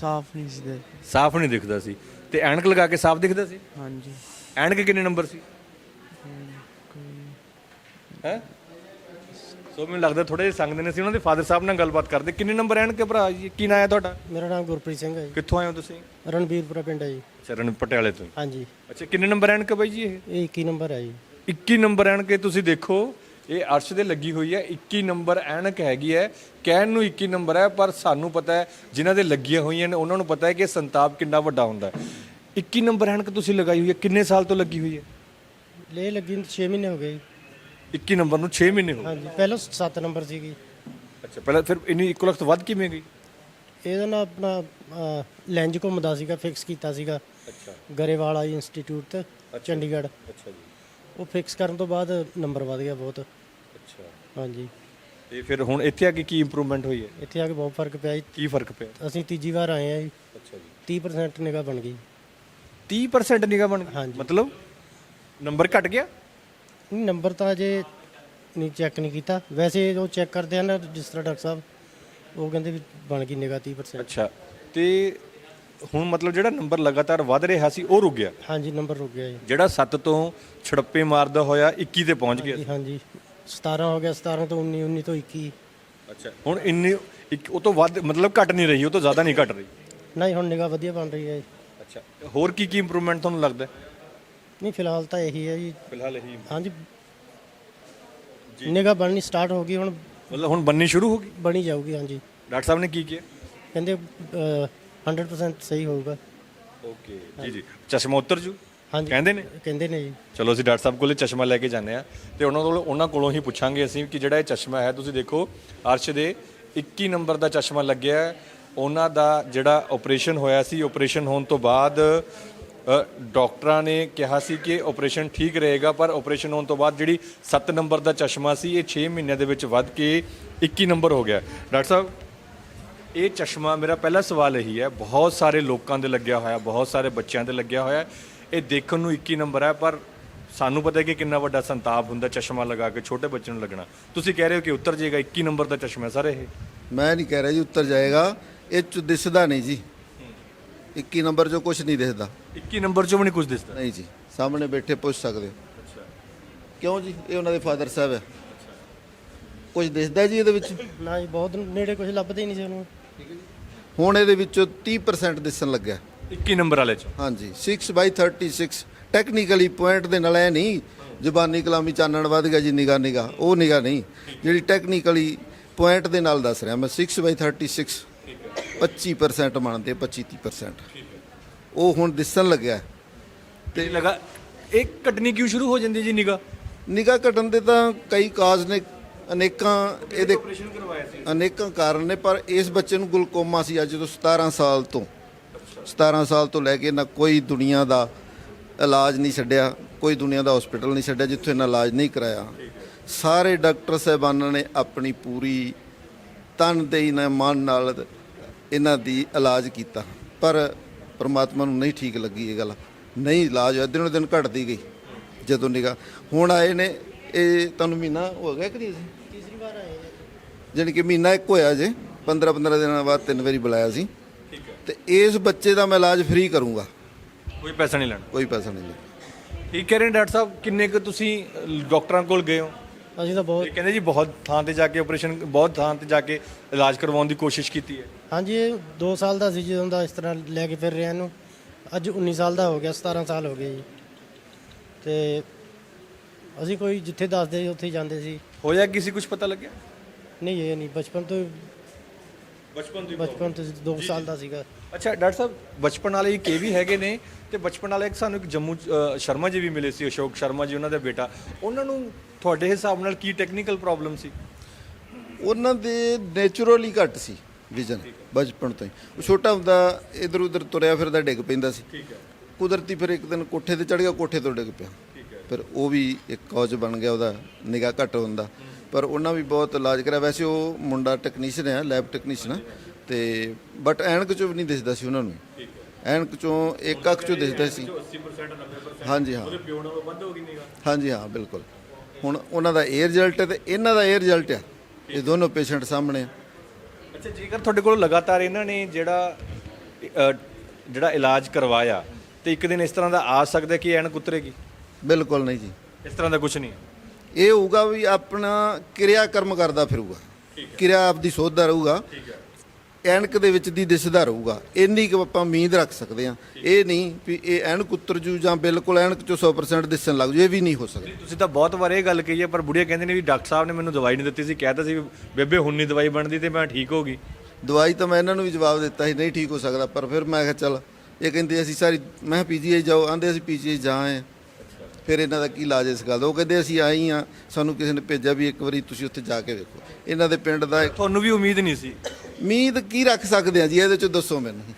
ਸਾਫ਼ ਨਹੀਂ ਸੀ ਦੇ ਸਾਫ਼ ਨਹੀਂ ਦਿਖਦਾ ਸੀ। ਤੇ ਐਨਕ ਲਗਾ ਕੇ ਸਾਫ਼ ਦਿਖਦਾ ਸੀ? ਹਾਂਜੀ। ਐਨਕ ਕਿੰਨੇ ਨੰਬਰ ਸੀ? ਹੈ। ਸੋ ਮੈਨੂੰ ਲੱਗਦਾ ਥੋੜੇ ਜਿਹਾ ਸੰਗਦੇ ਨੇ ਸੀ। ਉਹਨਾਂ ਦੇ ਫਾਦਰ ਸਾਹਿਬ ਨਾਲ ਗੱਲਬਾਤ ਕਰਦੇ। ਕਿੰਨੇ ਨੰਬਰ ਐਨਕ ਭਰਾ ਜੀ? ਕੀ ਨਾਂ ਹੈ ਤੁਹਾਡਾ? ਮੇਰਾ ਨਾਮ ਗੁਰਪ੍ਰੀਤ ਸਿੰਘ ਹੈ ਜੀ। ਕਿੱਥੋਂ ਆਏ ਹੋ ਤੁਸੀਂ? ਰਣਬੀਰਪੁਰਾ ਪਿੰਡ ਹੈ ਜੀ। ਚਰਨ ਪਟਿਆਲੇ ਤੋਂ ਹਾਂਜੀ। ਅੱਛਾ ਕਿੰਨੇ ਨੰਬਰ ਐਨਕ ਬਾਈ ਜੀ ਇਹ? ਇਹ 21 ਨੰਬਰ ਹੈ ਜੀ। 21 ਨੰਬਰ ਐਨਕ ਇਹ ਤੁਸੀਂ ਦੇਖੋ ਇਹ ਅਰਸ਼ ਦੇ ਲੱਗੀ ਹੋਈ ਹੈ 21 ਨੰਬਰ ਐਨਕ ਹੈਗੀ ਹੈ। ਕਹਿਣ ਨੂੰ 21 ਨੰਬਰ ਹੈ ਪਰ ਸਾਨੂੰ ਪਤਾ ਹੈ ਜਿਨ੍ਹਾਂ ਦੇ ਲੱਗੀਆਂ ਹੋਈਆਂ ਨੇ ਉਹਨਾਂ ਨੂੰ ਪਤਾ ਹੈ ਕਿ ਸੰਤਾਪ ਕਿੰਨਾ ਵੱਡਾ ਹੁੰਦਾ ਹੈ। 21 ਨੰਬਰ ਐਨਕ ਤੁਸੀਂ ਲਗਾਈ ਹੋਈ ਹੈ ਕਿੰਨੇ ਸਾਲ ਤੋਂ ਲੱਗੀ ਹੋਈ ਹੈ? ਲੈ ਲੱਗੀ ਨੂੰ 6 ਮਹੀਨੇ ਹੋ ਗਏ। ਜੀ। 21 ਨੰਬਰ ਨੂੰ 6 ਮਹੀਨੇ ਹੋ ਗਏ। ਹਾਂਜੀ ਪਹਿਲਾਂ 7 ਨੰਬਰ ਸੀਗੀ। ਅੱਛਾ ਪਹਿਲਾਂ ਫਿਰ ਇੰਨੀ ਇੱਕੋ ਲਖਤ ਵੱਧ ਕਿਵੇਂ ਗਈ? ਇਹਦਾ ਨਾ ਆਪਣਾ ਲੈਂਜ ਘੁੰਮਦਾ ਸੀਗਾ ਫਿਕਸ ਕੀਤਾ ਸੀਗਾ। ਅੱਛਾ। ਗਰੇਵਾਲ ਆਈ ਇੰਸਟੀਚਿਊਟ ਤੇ ਚੰਡੀਗੜ੍ਹ। ਅੱਛਾ ਜੀ। ਉਹ ਫਿਕਸ ਕਰਨ ਤੋਂ ਬਾਅਦ ਨੰਬਰ ਵਧ ਗਿਆ ਬਹੁਤ। ਅੱਛਾ। ਹਾਂਜੀ। ਤੇ ਫਿਰ ਹੁਣ ਇੱਥੇ ਆ ਕੇ ਕੀ ਇੰਪਰੂਵਮੈਂਟ ਹੋਈ ਹੈ? ਇੱਥੇ ਆ ਕੇ ਬਹੁਤ ਫ਼ਰਕ ਪਿਆ ਜੀ। ਕੀ ਫ਼ਰਕ ਪਿਆ? ਅਸੀਂ ਤੀਜੀ ਵਾਰ ਆਏ ਆ ਜੀ। ਅੱਛਾ ਜੀ। 30% ਨਿਗਾ ਬਣ ਗਈ। 30% ਨਿਗਾਹ ਬਣ ਗਈ? ਹਾਂਜੀ। ਮਤਲਬ ਨੰਬਰ ਘਟ ਗਿਆ? ਨਹੀਂ ਨੰਬਰ ਤਾਂ ਅਜੇ ਨਹੀਂ ਚੈੱਕ ਨਹੀਂ ਕੀਤਾ। ਵੈਸੇ ਉਹ ਚੈੱਕ ਕਰਦੇ ਆ ਨਾ ਜਿਸ ਤਰ੍ਹਾਂ ਡਾਕਟਰ ਸਾਹਿਬ ਉਹ ਕਹਿੰਦੇ ਵੀ ਬਣ ਗਈ ਨਿਗਾ 30% ਅੱਛਾ। ਤੇ ਹੁਣ ਮਤਲਬ ਜਿਹੜਾ ਨੰਬਰ ਲਗਾਤਾਰ ਵਧ ਰਿਹਾ ਸੀ ਉਹ ਰੁਕ ਗਿਆ। ਹਾਂਜੀ ਨੰਬਰ ਰੁਕ ਗਿਆ ਜੀ। ਜਿਹੜਾ 7 ਤੋਂ ਛੜੱਪੇ ਮਾਰਦਾ ਹੋਇਆ 21 ਤੇ ਪਹੁੰਚ ਗਿਆ। ਹਾਂਜੀ 17 ਹੋ ਗਿਆ 17 ਤੋਂ 19 19 ਤੋਂ 21 ਅੱਛਾ ਹੁਣ ਇੰਨੇ ਇੱਕ- ਉਹ ਤੋਂ ਵੱਧ ਮਤਲਬ ਘਟ ਨਹੀਂ ਰਹੀ ਉਹ ਤੋਂ ਜ਼ਿਆਦਾ ਨਹੀਂ ਘਟ ਰਹੀ। ਨਹੀਂ ਹੁਣ ਨਿਗਾ ਵਧੀਆ ਬਣ ਰਹੀ ਹੈ ਜੀ। ਅੱਛਾ ਹੋਰ ਕੀ ਕੀ ਇੰਪਰੂਵਮੈਂਟ ਤੁਹਾਨੂੰ ਲੱਗਦਾ? ਨਹੀਂ ਫਿਲਹਾਲ ਤਾਂ ਇਹੀ ਹੈ ਜੀ। ਫਿਲਹਾਲ ਇਹੀ ਹਾਂਜੀ। ਨਿਗਾ ਬਣਨੀ ਸਟਾਰਟ ਹੋ ਗਈ ਹੁਣ ਮਤਲਬ ਹੁਣ ਬੰਨੀ ਸ਼ੁਰੂ ਹੋ ਗਈ? ਬਣੀ ਜਾਊਗੀ ਹਾਂਜੀ। ਡਾਕਟਰ ਸਾਹਿਬ ਨੇ ਕੀ ਕਿਹਾ? ਕਹਿੰਦੇ ਅਹ, 100% ਸਹੀ ਹੋਊਗਾ। ਓਕੇ ਜੀ ਜੀ। ਚਸ਼ਮਾ ਉਤਰ ਜੂ? ਹਾਂਜੀ। ਕਹਿੰਦੇ ਨੇ? ਕਹਿੰਦੇ ਨੇ ਜੀ। ਚਲੋ ਅਸੀਂ ਡਾਕਟਰ ਸਾਹਿਬ ਕੋਲੇ ਚਸ਼ਮਾ ਲੈ ਕੇ ਜਾਂਦੇ ਆ ਤੇ ਉਹਨਾਂ ਕੋਲ ਉਹਨਾਂ ਕੋਲੋਂ ਹੀ ਪੁੱਛਾਂਗੇ ਅਸੀਂ ਕਿ ਜਿਹੜਾ ਇਹ ਚਸ਼ਮਾ ਹੈ ਤੁਸੀਂ ਦੇਖੋ ਅਰਸ਼ ਦੇ 21 ਨੰਬਰ ਦਾ ਚਸ਼ਮਾ ਲੱਗਿਆ ਹੈ। ਉਹਨਾਂ ਦਾ ਜਿਹੜਾ ਆਪਰੇਸ਼ਨ ਹੋਇਆ ਸੀ ਆਪਰੇਸ਼ਨ ਹੋਣ ਤੋਂ ਬਾਅਦ ਅ, ਡਾਕਟਰਾਂ ਨੇ ਕਿਹਾ ਸੀ ਕਿ ਆਪਰੇਸ਼ਨ ਠੀਕ ਰਹੇਗਾ ਪਰ ਆਪਰੇਸ਼ਨ ਹੋਣ ਤੋਂ ਬਾਅਦ ਜਿਹੜੀ 7 ਨੰਬਰ ਦਾ ਚਸ਼ਮਾ ਸੀ ਇਹ 6 ਮਹੀਨਿਆਂ ਦੇ ਵਿੱਚ ਵੱਧ ਕੇ 21 ਨੰਬਰ ਹੋ ਗਿਆ। ਡਾਕਟਰ ਸਾਹਿਬ ਇਹ ਚਸ਼ਮਾ ਮੇਰਾ ਪਹਿਲਾ ਸਵਾਲ ਇਹੀ ਹੈ। ਬਹੁਤ ਸਾਰੇ ਲੋਕਾਂ ਦੇ ਲੱਗਿਆ ਹੋਇਆ ਬਹੁਤ ਸਾਰੇ ਬੱਚਿਆਂ ਦੇ ਲੱਗਿਆ ਹੋਇਆ। ਇਹ ਦੇਖਣ ਨੂੰ 21 ਨੰਬਰ ਹੈ ਪਰ ਸਾਨੂੰ ਪਤਾ ਹੈ ਕਿ ਕਿੰਨਾ ਵੱਡਾ ਸੰਤਾਪ ਹੁੰਦਾ ਚਸ਼ਮਾ ਲਗਾ ਕੇ ਛੋਟੇ ਬੱਚੇ ਨੂੰ ਲੱਗਣਾ। ਤੁਸੀਂ ਕਹਿ ਰਹੇ ਹੋ ਕਿ ਉੱਤਰ ਜਾਏਗਾ 21 ਨੰਬਰ ਦਾ ਚਸ਼ਮਾ ਸਰ ਇਹ? ਮੈਂ ਨਹੀਂ ਕਹਿ ਰਿਹਾ ਜੀ ਉੱਤਰ ਜਾਏਗਾ। ਇਹ ਚ ਦਿਸਦਾ ਨਹੀਂ ਜੀ। 21 ਨੰਬਰ 'ਚੋਂ ਕੁਝ ਨਹੀਂ ਦਿਸਦਾ। 21 ਨੰਬਰ 'ਚੋਂ ਵੀ ਨਹੀਂ ਕੁਝ ਦਿਸਦਾ? ਨਹੀਂ ਜੀ ਸਾਹਮਣੇ ਬੈਠੇ ਪੁੱਛ ਸਕਦੇ ਹੋ। ਕਿਉਂ ਜੀ? ਇਹ ਉਹਨਾਂ ਦੇ ਫਾਦਰ ਸਾਹਿਬ ਹੈ। ਕੁਝ ਦਿਸਦਾ ਜੀ ਇਹਦੇ ਵਿੱਚ? ਨਾ ਜੀ ਬਹੁਤ ਨੇੜੇ ਕੁਝ ਲੱਭਦੇ ਹੀ ਨਹੀਂ ਸੀ ਉਹਨੂੰ। ਹੁਣ ਇਹਦੇ ਵਿੱਚੋਂ 30% ਦਿਸਣ ਲੱਗਿਆ। 21 ਨੰਬਰ ਵਾਲੇ 'ਚੋਂ? ਹਾਂਜੀ 6 ਬਾਈ 36 ਟੈਕਨੀਕਲੀ ਪੁਆਇੰਟ ਦੇ ਨਾਲ ਇਹ ਨਹੀਂ ਜ਼ੁਬਾਨੀ ਕਲਾਮੀ ਚਾਨਣ ਵੱਧ ਗਿਆ ਜੀ ਨਿਗਾ ਨਿਗਾ ਉਹ ਨਿਗਾ ਨਹੀਂ। ਜਿਹੜੀ ਟੈਕਨੀਕਲੀ ਪੁਆਇੰਟ ਦੇ ਨਾਲ ਦੱਸ ਰਿਹਾ ਮੈਂ 6 ਬਾਈ 36 25% ਮੰਨਦੇ 25 30% ਉਹ ਹੁਣ ਦਿਸਣ ਲੱਗਿਆ। ਤੇ ਲਗਾ ਇਹ ਕੱਟਣੀ ਕਿਉਂ ਸ਼ੁਰੂ ਹੋ ਜਾਂਦੀ ਜੀ ਨਿਗਾ ਨਿਗਾ ਘਟਣ ਦੇ ਤਾਂ ਕਈ ਕਾਜ਼ ਨੇ ਅਨੇਕਾਂ ਇਹਦੇ ਆਪਰੇਸ਼ਨ ਕਰਵਾਇਆ ਸੀ। ਅਨੇਕਾਂ ਕਾਰਨ ਨੇ ਪਰ ਇਸ ਬੱਚੇ ਨੂੰ ਗਲੂਕੋਮਾ ਸੀ ਅੱਜ ਤੋਂ 17 ਸਾਲ ਤੋਂ। 17 ਸਾਲ ਤੋਂ ਲੈ ਕੇ ਨਾ ਕੋਈ ਦੁਨੀਆ ਦਾ ਇਲਾਜ ਨਹੀਂ ਛੱਡਿਆ ਕੋਈ ਦੁਨੀਆ ਦਾ ਹਸਪੀਟਲ ਨਹੀਂ ਛੱਡਿਆ ਜਿੱਥੇ ਇਹਨਾਂ ਇਲਾਜ ਨਹੀਂ ਕਰਾਇਆ। ਸਾਰੇ ਡਾਕਟਰ ਸਾਹਿਬਾਨਾਂ ਨੇ ਆਪਣੀ ਪੂਰੀ ਤਨ ਦੇ ਨਾ ਮਨ ਨਾਲ ਇਹਨਾਂ ਦੀ ਇਲਾਜ ਕੀਤਾ। ਪਰ ਪ੍ਰਮਾਤਮਾ ਨੂੰ ਨਹੀਂ ਠੀਕ ਲੱਗੀ ਇਹ ਗੱਲ। ਨਹੀਂ ਇਲਾਜ ਦਿਨੋਂ ਦਿਨ ਘਟਦੀ ਗਈ ਜਦੋਂ ਨਿਗਾ ਹੁਣ ਆਏ ਨੇ ਇਹ ਤੁਹਾਨੂੰ ਮਹੀਨਾ ਹੋ ਗਿਆ ਕਿ ਨਹੀਂ? ਜਾਣੀ ਕਿ ਮਹੀਨਾ ਇੱਕ ਹੋਇਆ ਜੇ 15 15 ਦਿਨਾਂ ਬਾਅਦ ਤਿੰਨ ਵਾਰੀ ਬੁਲਾਇਆ ਸੀ। ਤੇ ਇਸ ਬੱਚੇ ਦਾ ਮੈਂ ਇਲਾਜ ਫ੍ਰੀ ਕਰੂੰਗਾ। ਕੋਈ ਪੈਸਾ ਨਹੀਂ ਲੈਣਾ। ਕੋਈ ਪੈਸਾ ਨਹੀਂ ਲੈਣਾ। ਠੀਕ ਕਹਿ ਰਹੇ ਨੇ ਡਾਕਟਰ ਸਾਹਿਬ ਕਿੰਨੇ ਕੁ ਤੁਸੀਂ ਡਾਕਟਰਾਂ ਕੋਲ ਗਏ ਹੋ? ਅਸੀਂ ਤਾਂ ਬਹੁਤ ਇਹ ਕਹਿੰਦੇ ਜੀ ਬਹੁਤ ਥਾਂ ਤੇ ਜਾ ਕੇ ਆਪਰੇਸ਼ਨ ਬਹੁਤ ਥਾਂ ਤੇ ਜਾ ਕੇ ਇਲਾਜ ਕਰਵਾਉਣ ਦੀ ਕੋਸ਼ਿਸ਼ ਕੀਤੀ ਹੈ। ਹਾਂਜੀ ਇਹ 2 ਸਾਲ ਦਾ ਸੀ ਜਦੋਂ ਦਾ ਇਸ ਤਰ੍ਹਾਂ ਲੈ ਕੇ ਫਿਰ ਰਿਹਾ ਇਹਨੂੰ। ਅੱਜ 19 ਸਾਲ ਦਾ ਹੋ ਗਿਆ 17 ਸਾਲ ਹੋ ਗਏ ਜੀ। ਤੇ ਅਸੀਂ ਕੋਈ ਜਿੱਥੇ ਦੱਸਦੇ ਸੀ ਉੱਥੇ ਹੀ ਜਾਂਦੇ ਸੀ। ਹੋਇਆ ਕਿਸੇ ਕੁਝ ਪਤਾ ਲੱਗਿਆ? ਨਹੀਂ ਇਹ ਨਹੀਂ ਬਚਪਨ ਤੋਂ ਬਚਪਨ ਦੀ ਬਚਪਨ ਤੋਂ 2 ਸਾਲ ਦਾ ਸੀਗਾ। ਅੱਛਾ ਡਾਕਟਰ ਸਾਹਿਬ ਬਚਪਨ ਵਾਲੇ ਇੱਕ ਇਹ ਵੀ ਹੈਗੇ ਨੇ ਤੇ ਬਚਪਨ ਵਾਲੇ ਇੱਕ ਸਾਨੂੰ ਇੱਕ ਜੰਮੂ ਸ਼ਰਮਾ ਜੀ ਵੀ ਮਿਲੇ ਸੀ ਅਸ਼ੋਕ ਸ਼ਰਮਾ ਜੀ ਉਹਨਾਂ ਦਾ ਬੇਟਾ। ਉਹਨਾਂ ਨੂੰ ਤੁਹਾਡੇ ਹਿਸਾਬ ਨਾਲ ਕੀ ਟੈਕਨੀਕਲ ਪ੍ਰੋਬਲਮ ਸੀ? ਉਹਨਾਂ ਦੇ ਨੇਚਰਲੀ ਘੱਟ ਸੀ ਵਿਜ਼ਨ ਬਚਪਨ ਤੋਂ ਹੀ। ਉਹ ਛੋਟਾ ਹੁੰਦਾ ਇਧਰ ਉਧਰ ਤੁਰਿਆ ਫਿਰਦਾ ਡਿੱਗ ਪੈਂਦਾ ਸੀ। ਠੀਕ ਹੈ। ਕੁਦਰਤੀ ਫਿਰ ਇੱਕ ਦਿਨ ਕੋਠੇ ਤੇ ਚੜ ਗਿਆ ਕੋਠੇ ਤੋਂ ਡਿੱਗ ਪਿਆ। ਠੀਕ ਹੈ। ਫਿਰ ਉਹ ਵੀ ਇੱਕ ਕੌਜ ਬਣ ਗਿਆ ਉਹਦਾ ਨਿਗਾਹ ਘੱਟ ਹੁੰਦਾ। ਪਰ ਉਹਨਾਂ ਵੀ ਬਹੁਤ ਇਲਾਜ ਕਰਿਆ। ਵੈਸੇ ਉਹ ਮੁੰਡਾ ਟੈਕਨੀਸ਼ੀਅਨ ਹੈ ਲੈਬ ਟੈਕਨੀਸ਼ੀਅਨ ਤੇ ਬਟ ਐਨਕ ਚੋਂ ਵੀ ਨਹੀਂ ਦਿਸਦਾ ਸੀ ਉਹਨਾਂ ਨੂੰ। ਐਨਕ ਚੋਂ ਇੱਕ ਅੱਖ ਚੋਂ ਦਿਸਦਾ ਸੀ। 80% 90% ਹਾਂਜੀ ਹਾਂ। ਪਿਓ ਨਾਲੋਂ ਵੱਧ ਹੋ ਗਈ ਨਿਗਾ ਹਾਂਜੀ ਹਾਂ ਬਿਲਕੁਲ। ਹੁਣ ਉਹਨਾਂ ਦਾ ਇਹ ਰਿਜ਼ਲਟ ਹੈ ਤੇ ਇਹਨਾਂ ਦਾ ਇਹ ਰਿਜ਼ਲਟ ਆ। ਇਹ ਦੋਨੋਂ ਪੇਸ਼ੈਂਟ ਸਾਹਮਣੇ ਆ। ਅੱਛਾ ਜੇਕਰ ਤੁਹਾਡੇ ਕੋਲ ਲਗਾਤਾਰ ਇਹਨਾਂ ਨੇ ਜਿਹੜਾ ਜਿਹੜਾ ਇਲਾਜ ਕਰਵਾਇਆ ਤੇ ਇੱਕ ਦਿਨ ਇਸ ਤਰ੍ਹਾਂ ਦਾ ਆ ਸਕਦਾ ਕਿ ਐਨਕ ਉਤਰੇਗੀ? ਬਿਲਕੁਲ ਨਹੀਂ ਜੀ। ਇਸ ਤਰ੍ਹਾਂ ਦਾ ਕੁਝ ਨਹੀਂ ਹੈ। ਇਹ ਹੋਊਗਾ ਵੀ ਆਪਣਾ ਕਿਰਿਆ ਕਰਮ ਕਰਦਾ ਫਿਰੂਗਾ। ਕਿਰਿਆ ਆਪਦੀ ਸੋਧਦਾ ਰਹੂਗਾ। ਐਨਕ ਦੇ ਵਿੱਚ ਦੀ ਦਿਸਦਾ ਰਹੂਗਾ। ਇੰਨੀ ਕੁ ਆਪਾਂ ਉਮੀਦ ਰੱਖ ਸਕਦੇ ਆ ਇਹ ਨਹੀਂ ਵੀ ਇਹ ਐਨਕ ਉਤਰ ਜੂ ਜਾਂ ਬਿਲਕੁਲ ਐਨਕ ਚੋਂ 100% ਦਿਸਣ ਲੱਗ ਜੂ। ਇਹ ਵੀ ਨਹੀਂ ਹੋ ਸਕਦਾ। ਤੁਸੀਂ ਤਾਂ ਬਹੁਤ ਵਾਰ ਇਹ ਗੱਲ ਕਹੀ ਹੈ ਪਰ ਬੁੜੀਆ ਕਹਿੰਦੇ ਨੇ ਵੀ ਡਾਕਟਰ ਸਾਹਿਬ ਨੇ ਮੈਨੂੰ ਦਵਾਈ ਨਹੀਂ ਦਿੱਤੀ ਸੀ। ਕਹਿਤਾ ਸੀ ਬੇਬੇ ਹੁਣ ਨਹੀਂ ਦਵਾਈ ਬਣਦੀ ਤੇ ਮੈਂ ਠੀਕ ਹੋ ਗਈ। ਦਵਾਈ ਤਾਂ ਮੈਂ ਇਹਨਾਂ ਨੂੰ ਵੀ ਜਵਾਬ ਦਿੱਤਾ ਸੀ ਨਹੀਂ ਠੀਕ ਹੋ ਸਕਦਾ। ਪਰ ਫਿਰ ਮੈਂ ਕਿਹਾ ਚੱਲ। ਇਹ ਕਹਿੰਦੇ ਅਸੀਂ ਸਾਰੀ ਮੈਂ ਪੀਜੀਆਈ ਜਾਓ। ਆਂਦੇ ਅਸੀਂ ਪੀਜੀਆਈ ਜਾ ਆਏ ਫਿਰ ਇਹਨਾਂ ਦਾ ਕੀ ਇਲਾਜ ਇਸ ਗੱਲ ਦਾ? ਉਹ ਕਹਿੰਦੇ ਅਸੀਂ ਆਏ ਆ ਸਾਨੂੰ ਕਿਸੇ ਨੇ ਭੇਜਿਆ ਵੀ ਇੱਕ ਵਾਰੀ ਤੁਸੀਂ ਉੱਥੇ ਜਾ ਕੇ ਵੇਖੋ। ਇਹਨਾਂ ਦੇ ਪਿੰਡ ਦਾ ਤੁਹਾਨੂੰ ਵੀ ਉਮੀਦ ਨਹੀਂ ਸੀ? ਉਮੀਦ ਕੀ ਰੱਖ ਸਕਦੇ ਆ ਜੀ ਇਹਦੇ ਚ ਦੱਸੋ ਮੈਨੂੰ।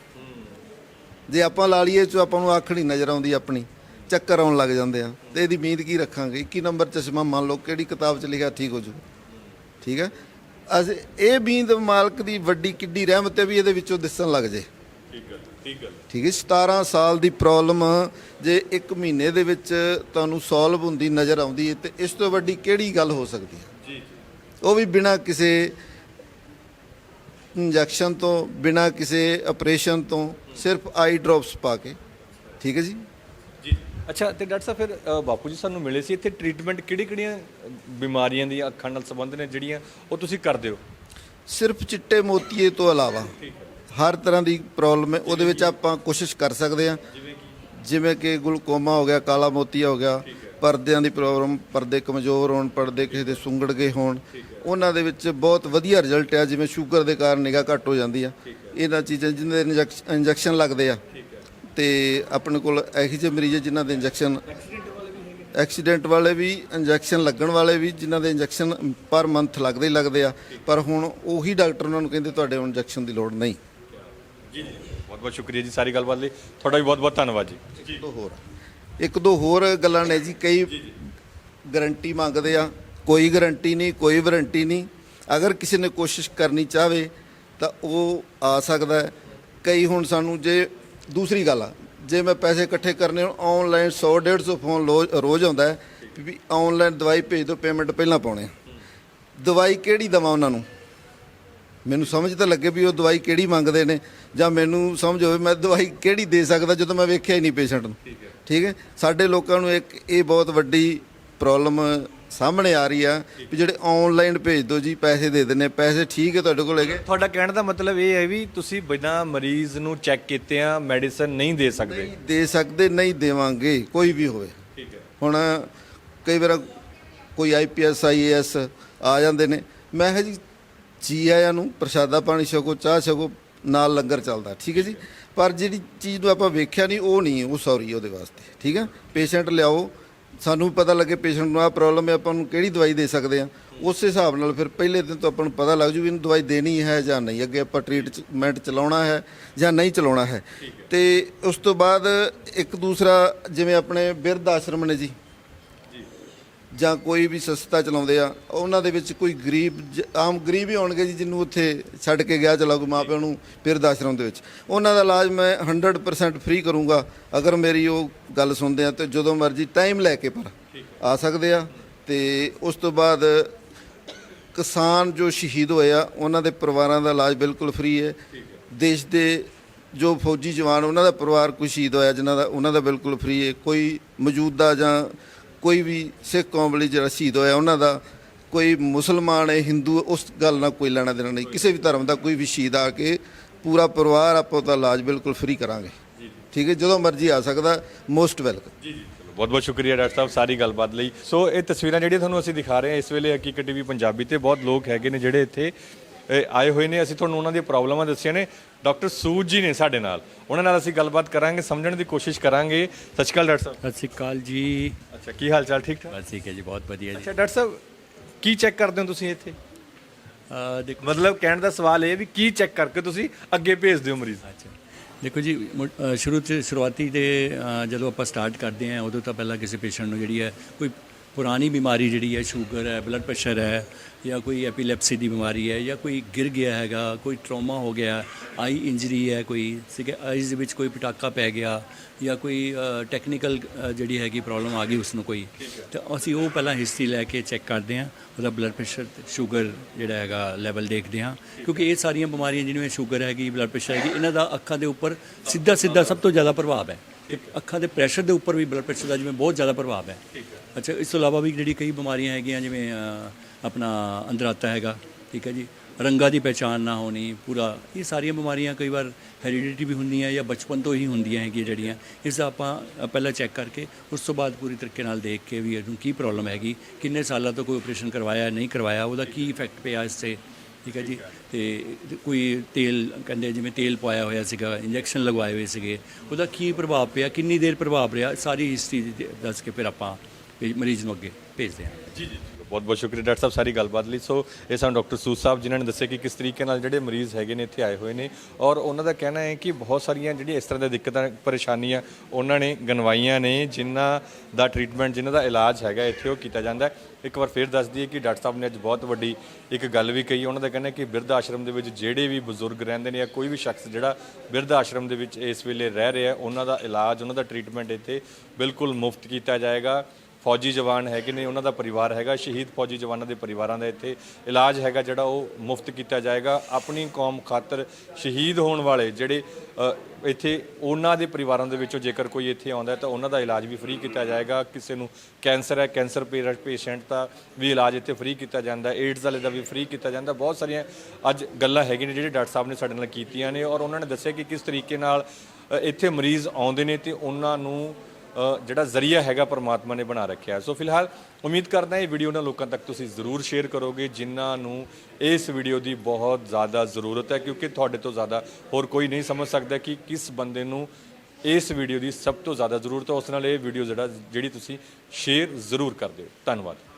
ਜੇ ਆਪਾਂ ਲਾ ਲਈਏ ਚ ਆਪਾਂ ਨੂੰ ਅੱਖ ਨਹੀਂ ਨਜ਼ਰ ਆਉਂਦੀ ਆਪਣੀ ਚੱਕਰ ਆਉਣ ਲੱਗ ਜਾਂਦੇ ਆ। ਤੇ ਇਹਦੀ ਉਮੀਦ ਕੀ ਰੱਖਾਂਗੇ? 21 ਨੰਬਰ ਚਸ਼ਮਾ ਮੰਨ ਲਓ ਕਿਹੜੀ ਕਿਤਾਬ 'ਚ ਲਿਖਿਆ ਠੀਕ ਹੋ ਜੂ। ਠੀਕ ਹੈ? ਅਸ ਇਹ ਉਮੀਦ ਮਾਲਕ ਦੀ ਵੱਡੀ ਕਿੱਡੀ ਰਹਿਮਤ ਹੈ ਵੀ ਇਹਦੇ ਵਿੱਚੋਂ ਦਿਸਣ ਲੱਗ ਜੇ। ਠੀਕ ਹੈ। ਠੀਕ ਹੈ। ਠੀਕ ਹੈ 17 ਸਾਲ ਦੀ ਪ੍ਰੋਬਲਮ ਜੇ ਇੱਕ ਮਹੀਨੇ ਦੇ ਵਿੱਚ ਤੁਹਾਨੂੰ ਸੋਲਵ ਹੁੰਦੀ ਨਜ਼ਰ ਆਉਂਦੀ ਹੈ ਤੇ ਇਸ ਤੋਂ ਵੱਡੀ ਕਿਹੜੀ ਗੱਲ ਹੋ ਸਕਦੀ ਹੈ? ਜੀ ਉਹ ਵੀ ਬਿਨਾਂ ਕਿਸੇ ਇੰਜੈਕਸ਼ਨ ਤੋਂ ਬਿਨਾਂ ਕਿਸੇ ਆਪਰੇਸ਼ਨ ਤੋਂ ਸਿਰਫ ਆਈ ਡ੍ਰੌਪਸ ਪਾ ਕੇ ਠੀਕ ਹੈ ਜੀ? ਜੀ। ਅੱਛਾ ਤੇ ਡਾਕਟਰ ਸਾਹਿਬ ਫਿਰ ਅ, ਬਾਪੂ ਜੀ ਸਾਨੂੰ ਮਿਲੇ ਸੀ ਇੱਥੇ ਟ੍ਰੀਟਮੈਂਟ ਕਿਹੜੀ ਕਿਹੜੀਆਂ ਬਿਮਾਰੀਆਂ ਦੀਆਂ ਅੱਖਾਂ ਨਾਲ ਸੰਬੰਧ ਨੇ ਜਿਹੜੀਆਂ ਉਹ ਤੁਸੀਂ ਕਰਦੇ ਹੋ? ਸਿਰਫ ਚਿੱਟੇ ਮੋਤੀਏ ਤੋਂ ਇਲਾਵਾ। ਹਰ ਤਰ੍ਹਾਂ ਦੀ ਪ੍ਰੋਬਲਮ ਹੈ। ਉਹਦੇ ਵਿੱਚ ਆਪਾਂ ਕੋਸ਼ਿਸ਼ ਕਰ ਸਕਦੇ ਹਾਂ। ਜਿਵੇਂ ਕਿ? ਗਲੂਕੋਮਾ ਹੋ ਗਿਆ ਕਾਲਾ ਮੋਤੀਆ ਹੋ ਗਿਆ। ਪਰਦਿਆਂ ਦੀ ਪ੍ਰੋਬਲਮ ਪਰਦੇ ਕਮਜ਼ੋਰ ਹੋਣ ਪਰਦੇ ਕਿਸੇ ਦੇ ਸੁੰਗੜ ਗਏ ਹੋਣ। ਉਹਨਾਂ ਦੇ ਵਿੱਚ ਬਹੁਤ ਵਧੀਆ ਰਿਜ਼ਲਟ ਆ ਜਿਵੇਂ ਸ਼ੂਗਰ ਦੇ ਕਾਰਨ ਨਿਗਾਹ ਘੱਟ ਹੋ ਜਾਂਦੀ ਆ। ਇਹਨਾਂ ਚੀਜ਼ਾਂ ਜਿਨ੍ਹਾਂ ਦੇ ਇੰਜੈਕਸ਼ਨ ਲੱਗਦੇ ਆ। ਤੇ ਆਪਣੇ ਕੋਲ ਇਹੋ ਜਿਹੇ ਮਰੀਜ਼ ਆ ਜਿਨ੍ਹਾਂ ਦੇ ਇੰਜੈਕਸ਼ਨ ਐਕਸੀਡੈਂਟ ਵਾਲੇ ਵੀ ਇੰਜੈਕਸ਼ਨ ਲੱਗਣ ਵਾਲੇ ਵੀ ਜਿਨ੍ਹਾਂ ਦੇ ਇੰਜੈਕਸ਼ਨ ਪਰ ਮੰਥ ਲੱਗਦੇ ਹੀ ਲੱਗਦੇ ਆ। ਪਰ ਹੁਣ ਉਹੀ ਡਾਕਟਰ ਉਹਨਾਂ ਨੂੰ ਕਹਿੰਦੇ ਤੁਹਾਡੇ ਇੰਜੈਕਸ਼ਨ ਦੀ ਲੋੜ ਨਹੀਂ। ਜੀ। ਜੀ ਬਹੁਤ ਬਹੁਤ ਸ਼ੁਕਰੀਆ ਜੀ ਸਾਰੀ ਗੱਲਬਾਤ ਲਈ। ਤੁਹਾਡਾ ਵੀ ਬਹੁਤ ਬਹੁਤ ਧੰਨਵਾਦ ਜੀ। ਇੱਕ ਦੋ ਹੋਰ। ਇੱਕ ਦੋ ਹੋਰ ਗੱਲਾਂ ਨੇ ਜੀ ਕਈ ਗਾਰੰਟੀ ਮੰਗਦੇ ਆ। ਕੋਈ ਗਾਰੰਟੀ ਨਹੀਂ ਕੋਈ ਵਾਰੰਟੀ ਨਹੀਂ। ਅਗਰ ਕਿਸੇ ਨੇ ਕੋਸ਼ਿਸ਼ ਕਰਨੀ ਚਾਹਵੇ ਤਾਂ ਉਹ ਆ ਸਕਦਾ ਹੈ। ਕਈ ਹੁਣ ਸਾਨੂੰ ਜੇ ਦੂਸਰੀ ਗੱਲ ਆ ਜੇ ਮੈਂ ਪੈਸੇ ਇਕੱਠੇ ਕਰਨੇ ਹੋਣ ਆਨਲਾਈਨ 100 150 ਫੋਨ ਲੋ- ਰੋਜ਼ ਆਉਂਦਾ ਹੈ ਵੀ ਆਨਲਾਈਨ ਦਵਾਈ ਭੇਜ ਦਿਓ ਪੇਮੈਂਟ ਪਹਿਲਾਂ ਪਾਉਣੇ ਦਵਾਈ ਕਿਹੜੀ ਦਵਾਂ ਉਹਨਾਂ ਨੂੰ? ਮੈਨੂੰ ਸਮਝ ਤਾਂ ਲੱਗੇ ਵੀ ਉਹ ਦਵਾਈ ਕਿਹੜੀ ਮੰਗਦੇ ਨੇ ਜਾਂ ਮੈਨੂੰ ਸਮਝ ਹੋਵੇ ਮੈਂ ਦਵਾਈ ਕਿਹੜੀ ਦੇ ਸਕਦਾ ਜਦੋਂ ਮੈਂ ਵੇਖਿਆ ਹੀ ਨਹੀਂ ਪੇਸ਼ੈਂਟ ਨੂੰ। ਠੀਕ ਹੈ। ਸਾਡੇ ਲੋਕਾਂ ਨੂੰ ਇੱਕ ਇਹ ਬਹੁਤ ਵੱਡੀ ਪ੍ਰੋਬਲਮ ਸਾਹਮਣੇ ਆ ਰਹੀ ਆ ਵੀ ਜਿਹੜੇ ਆਨਲਾਈਨ ਭੇਜ ਦਿਓ ਜੀ ਪੈਸੇ ਦੇ ਦਿੰਦੇ ਪੈਸੇ ਠੀਕ ਹੈ ਤੁਹਾਡੇ ਕੋਲ ਹੈਗੇ। ਤੁਹਾਡਾ ਕਹਿਣ ਦਾ ਮਤਲਬ ਇਹ ਹੈ ਵੀ ਤੁਸੀਂ ਬਿਨਾਂ ਮਰੀਜ਼ ਨੂੰ ਚੈੱਕ ਕੀਤੇ ਆ ਮੈਡੀਸਨ ਨਹੀਂ ਦੇ ਸਕਦੇ। ਨਹੀਂ ਦੇ ਸਕਦੇ ਨਹੀਂ ਦੇਵਾਂਗੇ ਕੋਈ ਵੀ ਹੋਵੇ। ਠੀਕ ਹੈ। ਹੁਣ ਕਈ ਵਾਰ ਕੋਈ ਆਈਪੀਐਸ ਆਈਏਐਸ ਆ ਜਾਂਦੇ ਨੇ। ਮੈਂ ਕਿਹਾ ਜੀ ਜੀ ਆਇਆਂ ਨੂੰ ਪ੍ਰਸ਼ਾਦਾ ਪਾਣੀ ਛਕੋ ਚਾਹ ਛਕੋ ਨਾਲ ਲੰਗਰ ਚੱਲਦਾ ਠੀਕ ਹੈ ਜੀ? ਪਰ ਜਿਹੜੀ ਚੀਜ਼ ਨੂੰ ਆਪਾਂ ਵੇਖਿਆ ਨਹੀਂ ਉਹ ਨਹੀਂ ਉਹ ਸੌਰੀ ਉਹਦੇ ਵਾਸਤੇ ਠੀਕ ਹੈ ਪੇਸ਼ੈਂਟ ਲਿਆਓ ਸਾਨੂੰ ਵੀ ਪਤਾ ਲੱਗੇ ਪੇਸ਼ੈਂਟ ਨੂੰ ਆਹ ਪ੍ਰੋਬਲਮ ਹੈ ਆਪਾਂ ਨੂੰ ਕਿਹੜੀ ਦਵਾਈ ਦੇ ਸਕਦੇ ਆ? ਉਸ ਹਿਸਾਬ ਨਾਲ ਫਿਰ ਪਹਿਲੇ ਦਿਨ ਤੋਂ ਆਪਾਂ ਨੂੰ ਪਤਾ ਲੱਗ ਜੂ ਵੀ ਇਹਨੂੰ ਦਵਾਈ ਦੇਣੀ ਹੈ ਜਾਂ ਨਹੀਂ ਅੱਗੇ ਆਪਾਂ ਟ੍ਰੀਟਮੈਂਟ ਚਲਾਉਣਾ ਹੈ ਜਾਂ ਨਹੀਂ ਚਲਾਉਣਾ ਹੈ। ਤੇ ਉਸ ਤੋਂ ਬਾਅਦ ਇੱਕ ਦੂਸਰਾ ਜਿਵੇਂ ਆਪਣੇ ਬਿਰਧ ਆਸ਼ਰਮ ਨੇ ਜੀ ਜਾਂ ਕੋਈ ਵੀ ਸੰਸਥਾ ਚਲਾਉਂਦੇ ਆ, ਉਹਨਾਂ ਦੇ ਵਿੱਚ ਕੋਈ ਗਰੀਬ ਜ- ਆਮ ਗਰੀਬ ਹੀ ਹੋਣਗੇ ਜੀ, ਜਿਹਨੂੰ ਉੱਥੇ ਛੱਡ ਕੇ ਗਿਆ ਚਲਾ ਕੋਈ ਮਾਪਿਆਂ ਨੂੰ ਬਿਰਧ ਆਸ਼ਰਮ ਦੇ ਵਿੱਚ। ਉਹਨਾਂ ਦਾ ਇਲਾਜ ਮੈਂ 100% ਫ੍ਰੀ ਕਰੂੰਗਾ, ਅਗਰ ਮੇਰੀ ਉਹ ਗੱਲ ਸੁਣਦੇ ਆ ਤੇ ਜਦੋਂ ਮਰਜ਼ੀ ਟਾਈਮ ਲੈ ਕੇ ਪਰ ਆ ਸਕਦੇ ਆ ਤੇ ਉਸ ਤੋਂ ਬਾਅਦ ਕਿਸਾਨ ਜੋ ਸ਼ਹੀਦ ਹੋਏ ਆ, ਉਹਨਾਂ ਦੇ ਪਰਿਵਾਰਾਂ ਦਾ ਇਲਾਜ ਬਿਲਕੁਲ ਫ੍ਰੀ ਹੈ। ਦੇਸ਼ ਦੇ ਜੋ ਫੌਜੀ ਜਵਾਨ, ਉਹਨਾਂ ਦਾ ਪਰਿਵਾਰ ਕੋਈ ਸ਼ਹੀਦ ਹੋਇਆ, ਜਿਨ੍ਹਾਂ ਦਾ, ਉਹਨਾਂ ਦਾ ਬਿਲਕੁਲ ਫ੍ਰੀ ਹੈ। ਕੋਈ ਮੌਜੂਦਾ ਜਾਂ ਕੋਈ ਵੀ ਸਿੱਖ ਕੌਮ ਲਈ ਜਿਹੜਾ ਸ਼ਹੀਦ ਹੋਇਆ ਉਹਨਾਂ ਦਾ ਕੋਈ ਮੁਸਲਮਾਨ ਹੈ ਹਿੰਦੂ ਹੈ, ਉਸ ਗੱਲ ਨਾਲ ਕੋਈ ਲੈਣਾ ਦੇਣਾ ਨਹੀਂ। ਕਿਸੇ ਵੀ ਧਰਮ ਦਾ ਕੋਈ ਵੀ ਸ਼ਹੀਦ ਆ ਕੇ ਪੂਰਾ ਪਰਿਵਾਰ ਆਪਾਂ ਉਹਦਾ ਇਲਾਜ ਬਿਲਕੁਲ ਫ੍ਰੀ ਕਰਾਂਗੇ। ਠੀਕ ਹੈ? ਜਦੋਂ ਮਰਜ਼ੀ ਆ ਸਕਦਾ ਮੋਸਟ ਵੈਲਕਮ ਜੀ ਜੀ। ਚਲੋ ਬਹੁਤ ਬਹੁਤ ਸ਼ੁਕਰੀਆ ਡਾਕਟਰ ਸਾਹਿਬ ਸਾਰੀ ਗੱਲਬਾਤ ਲਈ। ਸੋ ਇਹ ਤਸਵੀਰਾਂ ਜਿਹੜੀਆਂ ਤੁਹਾਨੂੰ ਅਸੀਂ ਦਿਖਾ ਰਹੇ ਹਾਂ ਇਸ ਵੇਲੇ ਹਕੀਕਤ ਟੀਵੀ ਪੰਜਾਬੀ ਤੇ ਬਹੁਤ ਲੋਕ ਹੈਗੇ ਨੇ ਜਿਹੜੇ ਇੱਥੇ ਆਏ ਹੋਏ ਨੇ ਅਸੀਂ ਤੁਹਾਨੂੰ ਉਹਨਾਂ ਦੀਆਂ ਪ੍ਰੋਬਲਮਾਂ ਦੱਸੀਆਂ ਨੇ। ਡਾਕਟਰ ਸੂਜ ਜੀ ਨੇ ਸਾਡੇ ਨਾਲ। ਉਹਨਾਂ ਨਾਲ ਅਸੀਂ ਗੱਲਬਾਤ ਕਰਾਂਗੇ ਸਮਝਣ ਦੀ ਕੋਸ਼ਿਸ਼ ਕਰਾਂਗੇ। ਸਤਿ ਸ਼੍ਰੀ ਅਕਾਲ ਡਾਕਟਰ ਸਾਹਿਬ। ਸਤਿ ਸ਼੍ਰੀ ਅਕਾਲ ਜੀ। ਅੱਛਾ ਕੀ ਹਾਲ ਚਾਲ ਠੀਕ ਠਾਕ? ਬਸ ਠੀਕ ਹੈ ਜੀ ਬਹੁਤ ਵਧੀਆ ਜੀ। ਅੱਛਾ ਡਾਕਟਰ ਸਾਹਿਬ ਕੀ ਚੈੱਕ ਕਰਦੇ ਹੋ ਤੁਸੀਂ ਇੱਥੇ? ਦੇਖੋ ਮਤਲਬ ਕਹਿਣ ਦਾ ਸਵਾਲ ਇਹ ਵੀ ਕੀ ਚੈੱਕ ਕਰਕੇ ਤੁਸੀਂ ਅੱਗੇ ਭੇਜਦੇ ਹੋ ਮਰੀਜ਼। ਅੱਛਾ। ਦੇਖੋ ਜੀ ਸ਼ੁਰੂ ਚ ਸ਼ੁਰੂਆਤੀ ਦੇ ਜਦੋਂ ਆਪਾਂ ਸਟਾਰਟ ਕਰਦੇ ਹਾਂ ਉਦੋਂ ਤਾਂ ਪਹਿਲਾਂ ਕਿਸੇ ਪੇਸ਼ੈਂਟ ਨੂੰ ਜਿਹੜੀ ਹੈ ਕੋਈ ਪੁਰਾਣੀ ਬਿਮਾਰੀ ਜਿਹੜੀ ਹੈ, ਸ਼ੂਗਰ ਹੈ ਬਲੱਡ ਪ੍ਰੈਸ਼ਰ ਹੈ, ਜਾਂ ਕੋਈ ਐਪੀਲੈਪਸੀ ਦੀ ਬਿਮਾਰੀ ਹੈ, ਜਾਂ ਕੋਈ ਗਿਰ ਗਿਆ ਹੈਗਾ, ਕੋਈ ਟਰੋਮਾ ਹੋ ਗਿਆ ਆਈ ਇੰਜਰੀ ਹੈ ਕੋਈ, ਠੀਕ ਹੈ ਆਈਜ਼ ਦੇ ਵਿੱਚ ਕੋਈ ਪਟਾਕਾ ਪੈ ਗਿਆ, ਜਾਂ ਕੋਈ ਟੈਕਨੀਕਲ ਜਿਹੜੀ ਹੈਗੀ ਪ੍ਰੋਬਲਮ ਆ ਗਈ ਉਸ ਨੂੰ ਕੋਈ, ਤਾਂ ਅਸੀਂ ਉਹ ਪਹਿਲਾਂ ਹਿਸਟਰੀ ਲੈ ਕੇ ਚੈੱਕ ਕਰਦੇ ਹਾਂ, ਉਹਦਾ ਬਲੱਡ ਪ੍ਰੈਸ਼ਰ ਸ਼ੂਗਰ ਜਿਹੜਾ ਹੈਗਾ ਲੈਵਲ ਦੇਖਦੇ ਹਾਂ, ਕਿਉਂਕਿ ਇਹ ਸਾਰੀਆਂ ਬਿਮਾਰੀਆਂ ਜਿਵੇਂ ਸ਼ੂਗਰ ਹੈਗੀ ਬਲੱਡ ਪ੍ਰੈਸ਼ਰ ਹੈਗੀ, ਇਹਨਾਂ ਦਾ ਅੱਖਾਂ ਦੇ ਉੱਪਰ ਸਿੱਧਾ ਸਿੱਧਾ ਸਭ ਤੋਂ ਜ਼ਿਆਦਾ ਪ੍ਰਭਾਵ ਹੈ ਤੇ ਅੱਖਾਂ ਦੇ ਪ੍ਰੈਸ਼ਰ ਦੇ ਉੱਪਰ ਵੀ ਬਲੱਡ ਪ੍ਰੈਸ਼ਰ ਦਾ ਜਿਵੇਂ ਬਹੁਤ ਜ਼ਿਆਦਾ ਪ੍ਰਭਾਵ ਹੈ। ਅੱਛਾ, ਇਸ ਤੋਂ ਇਲਾਵਾ ਵੀ ਜਿਹੜੀ ਕਈ ਬਿਮਾਰੀਆਂ ਹੈਗੀਆਂ, ਜਿਵੇਂ ਆਪਣਾ ਅੰਦਰਾਤਾ ਹੈਗਾ, ਠੀਕ ਹੈ ਜੀ, ਰੰਗਾਂ ਦੀ ਪਹਿਚਾਣ ਨਾ ਹੋਣੀ, ਪੂਰਾ, ਇਹ ਸਾਰੀਆਂ ਬਿਮਾਰੀਆਂ ਕਈ ਵਾਰ ਹੈਰੀਡਿਟੀ ਵੀ ਹੁੰਦੀਆਂ ਜਾਂ ਬਚਪਨ ਤੋਂ ਹੀ ਹੁੰਦੀਆਂ ਹੈਗੀਆਂ ਜਿਹੜੀਆਂ, ਇਸ ਦਾ ਆਪਾਂ ਪਹਿਲਾਂ ਚੈੱਕ ਕਰਕੇ, ਉਸ ਤੋਂ ਬਾਅਦ ਪੂਰੀ ਤਰੀਕੇ ਨਾਲ ਦੇਖ ਕੇ ਵੀ ਇਹਨੂੰ ਕੀ ਪ੍ਰੋਬਲਮ ਹੈਗੀ, ਕਿੰਨੇ ਸਾਲਾਂ ਤੋਂ ਕੋਈ ਆਪਰੇਸ਼ਨ ਕਰਵਾਇਆ, ਨਹੀਂ ਕਰਵਾਇਆ, ਉਹਦਾ ਕੀ ਇਫੈਕਟ ਪਿਆ ਇਸ 'ਤੇ, ਠੀਕ ਹੈ ਜੀ, ਤੇ ਕੋਈ ਤੇਲ, ਕਹਿੰਦੇ ਜਿਵੇਂ ਤੇਲ ਪਾਇਆ ਹੋਇਆ ਸੀਗਾ, ਇੰਜੈਕਸ਼ਨ ਲਗਵਾਏ ਹੋਏ ਸੀਗੇ, ਉਹਦਾ ਕੀ ਪ੍ਰਭਾਵ ਪਿਆ, ਕਿੰਨੀ ਦੇਰ ਪ੍ਰਭਾਵ ਰਿਹਾ, ਸਾਰੀ ਹਿਸਟਰੀ ਦੱਸ ਕੇ ਫਿਰ ਆਪਾਂ ਮਰੀਜ਼ ਨੂੰ ਅੱਗੇ ਭੇਜਦੇ ਹਾਂ ਜੀ ਜੀ ਬਹੁਤ ਬਹੁਤ ਸ਼ੁਕਰੀਆ ਡਾਕਟਰ ਸਾਹਿਬ ਸਾਰੀ ਗੱਲਬਾਤ ਲਈ। ਸੋ ਇਹ ਸਾਨੂੰ ਡਾਕਟਰ ਸੂਦ ਸਾਹਿਬ ਜਿਨ੍ਹਾਂ ਨੇ ਦੱਸਿਆ ਕਿ ਕਿਸ ਤਰੀਕੇ ਨਾਲ ਜਿਹੜੇ ਮਰੀਜ਼ ਹੈਗੇ ਨੇ, ਇੱਥੇ ਆਏ ਹੋਏ ਨੇ ਔਰ ਉਹਨਾਂ ਦਾ ਕਹਿਣਾ ਹੈ ਕਿ ਬਹੁਤ ਸਾਰੀਆਂ ਜਿਹੜੀਆਂ ਇਸ ਤਰ੍ਹਾਂ ਦੀਆਂ ਦਿੱਕਤਾਂ, ਪਰੇਸ਼ਾਨੀਆਂ ਉਹਨਾਂ ਨੇ ਗਨਵਾਈਆਂ ਨੇ, ਜਿਨ੍ਹਾਂ ਦਾ ਟ੍ਰੀਟਮੈਂਟ ਜਿਨ੍ਹਾਂ ਦਾ ਇਲਾਜ ਹੈਗਾ ਇੱਥੇ ਉਹ ਕੀਤਾ ਜਾਂਦਾ ਹੈ। ਇੱਕ ਵਾਰ ਫਿਰ ਦੱਸ ਦਈਏ ਕਿ ਡਾਕਟਰ ਸਾਹਿਬ ਨੇ ਅੱਜ ਬਹੁਤ ਵੱਡੀ ਇੱਕ ਗੱਲ ਵੀ ਕਹੀ। ਉਹਨਾਂ ਦਾ ਕਹਿਣਾ ਕਿ ਬਿਰਧ ਆਸ਼ਰਮ ਦੇ ਵਿੱਚ ਜਿਹੜੇ ਵੀ ਬਜ਼ੁਰਗ ਰਹਿੰਦੇ ਨੇ ਜਾਂ ਕੋਈ ਵੀ ਸ਼ਖਸ ਜਿਹੜਾ ਬਿਰਧ ਆਸ਼ਰਮ ਦੇ ਵਿੱਚ ਇਸ ਵੇਲੇ ਰਹਿ ਰਿਹਾ ਉਹਨਾਂ ਦਾ ਇਲਾਜ, ਉਹਨਾਂ ਦਾ ਟ੍ਰੀਟਮੈਂਟ ਇੱਥੇ ਬਿਲਕੁਲ ਮੁਫਤ ਕੀਤਾ ਜਾਏਗਾ। ਫੌਜੀ ਜਵਾਨ ਹੈਗੇ ਨੇ, ਉਹਨਾਂ ਦਾ ਪਰਿਵਾਰ ਹੈਗਾ, ਸ਼ਹੀਦ ਫੌਜੀ ਜਵਾਨਾਂ ਦੇ ਪਰਿਵਾਰਾਂ ਦਾ ਇੱਥੇ ਇਲਾਜ ਹੈਗਾ ਜਿਹੜਾ ਉਹ ਮੁਫਤ ਕੀਤਾ ਜਾਏਗਾ। ਆਪਣੀ ਕੌਮ ਖਾਤਰ ਸ਼ਹੀਦ ਹੋਣ ਵਾਲੇ ਜਿਹੜੇ ਇੱਥੇ ਉਹਨਾਂ ਦੇ ਪਰਿਵਾਰਾਂ ਦੇ ਵਿੱਚੋਂ ਜੇਕਰ ਕੋਈ ਇੱਥੇ ਆਉਂਦਾ ਤਾਂ ਉਹਨਾਂ ਦਾ ਇਲਾਜ ਵੀ ਫ੍ਰੀ ਕੀਤਾ ਜਾਏਗਾ। ਕਿਸੇ ਨੂੰ ਕੈਂਸਰ ਹੈ, ਕੈਂਸਰ ਪੇਸ਼ੈਂਟ ਦਾ ਵੀ ਇਲਾਜ ਇੱਥੇ ਫ੍ਰੀ ਕੀਤਾ ਜਾਂਦਾ ਏਡਜ਼ ਵਾਲੇ ਦਾ ਵੀ ਫ੍ਰੀ ਕੀਤਾ ਜਾਂਦਾ। ਬਹੁਤ ਸਾਰੀਆਂ ਅੱਜ ਗੱਲਾਂ ਹੈਗੀਆਂ ਨੇ ਜਿਹੜੇ ਡਾਕਟਰ ਸਾਹਿਬ ਨੇ ਸਾਡੇ ਨਾਲ ਕੀਤੀਆਂ ਨੇ ਔਰ ਉਹਨਾਂ ਨੇ ਦੱਸਿਆ ਕਿ ਕਿਸ ਤਰੀਕੇ ਨਾਲ ਇੱਥੇ ਮਰੀਜ਼ ਆਉਂਦੇ ਨੇ ਤੇ ਉਹਨਾਂ ਨੂੰ ਜਿਹੜਾ ਜ਼ਰੀਆ ਹੈਗਾ ਪਰਮਾਤਮਾ ਨੇ ਬਣਾ ਰੱਖਿਆ ਸੋ ਫਿਲਹਾਲ ਉਮੀਦ ਕਰਦਾ ਇਹ ਵੀਡੀਓ ਨਾ ਲੋਕਾਂ ਤੱਕ ਤੁਸੀਂ ਜ਼ਰੂਰ ਸ਼ੇਅਰ ਕਰੋਗੇ, ਜਿਨ੍ਹਾਂ ਨੂੰ ਇਸ ਵੀਡੀਓ ਦੀ ਬਹੁਤ ਜ਼ਿਆਦਾ ਜ਼ਰੂਰਤ ਹੈ, ਕਿਉਂਕਿ ਤੁਹਾਡੇ ਤੋਂ ਜ਼ਿਆਦਾ ਹੋਰ ਕੋਈ ਨਹੀਂ ਸਮਝ ਸਕਦਾ ਕਿ ਕਿਸ ਬੰਦੇ ਨੂੰ ਇਸ ਵੀਡੀਓ ਦੀ ਸਭ ਤੋਂ ਜ਼ਿਆਦਾ ਜ਼ਰੂਰਤ ਹੈ। ਉਸ ਨਾਲ ਇਹ ਵੀਡੀਓ ਜਿਹੜਾ, ਜਿਹੜੀ ਤੁਸੀਂ ਸ਼ੇਅਰ ਜ਼ਰੂਰ ਕਰ ਦਿਓ। ਧੰਨਵਾਦ।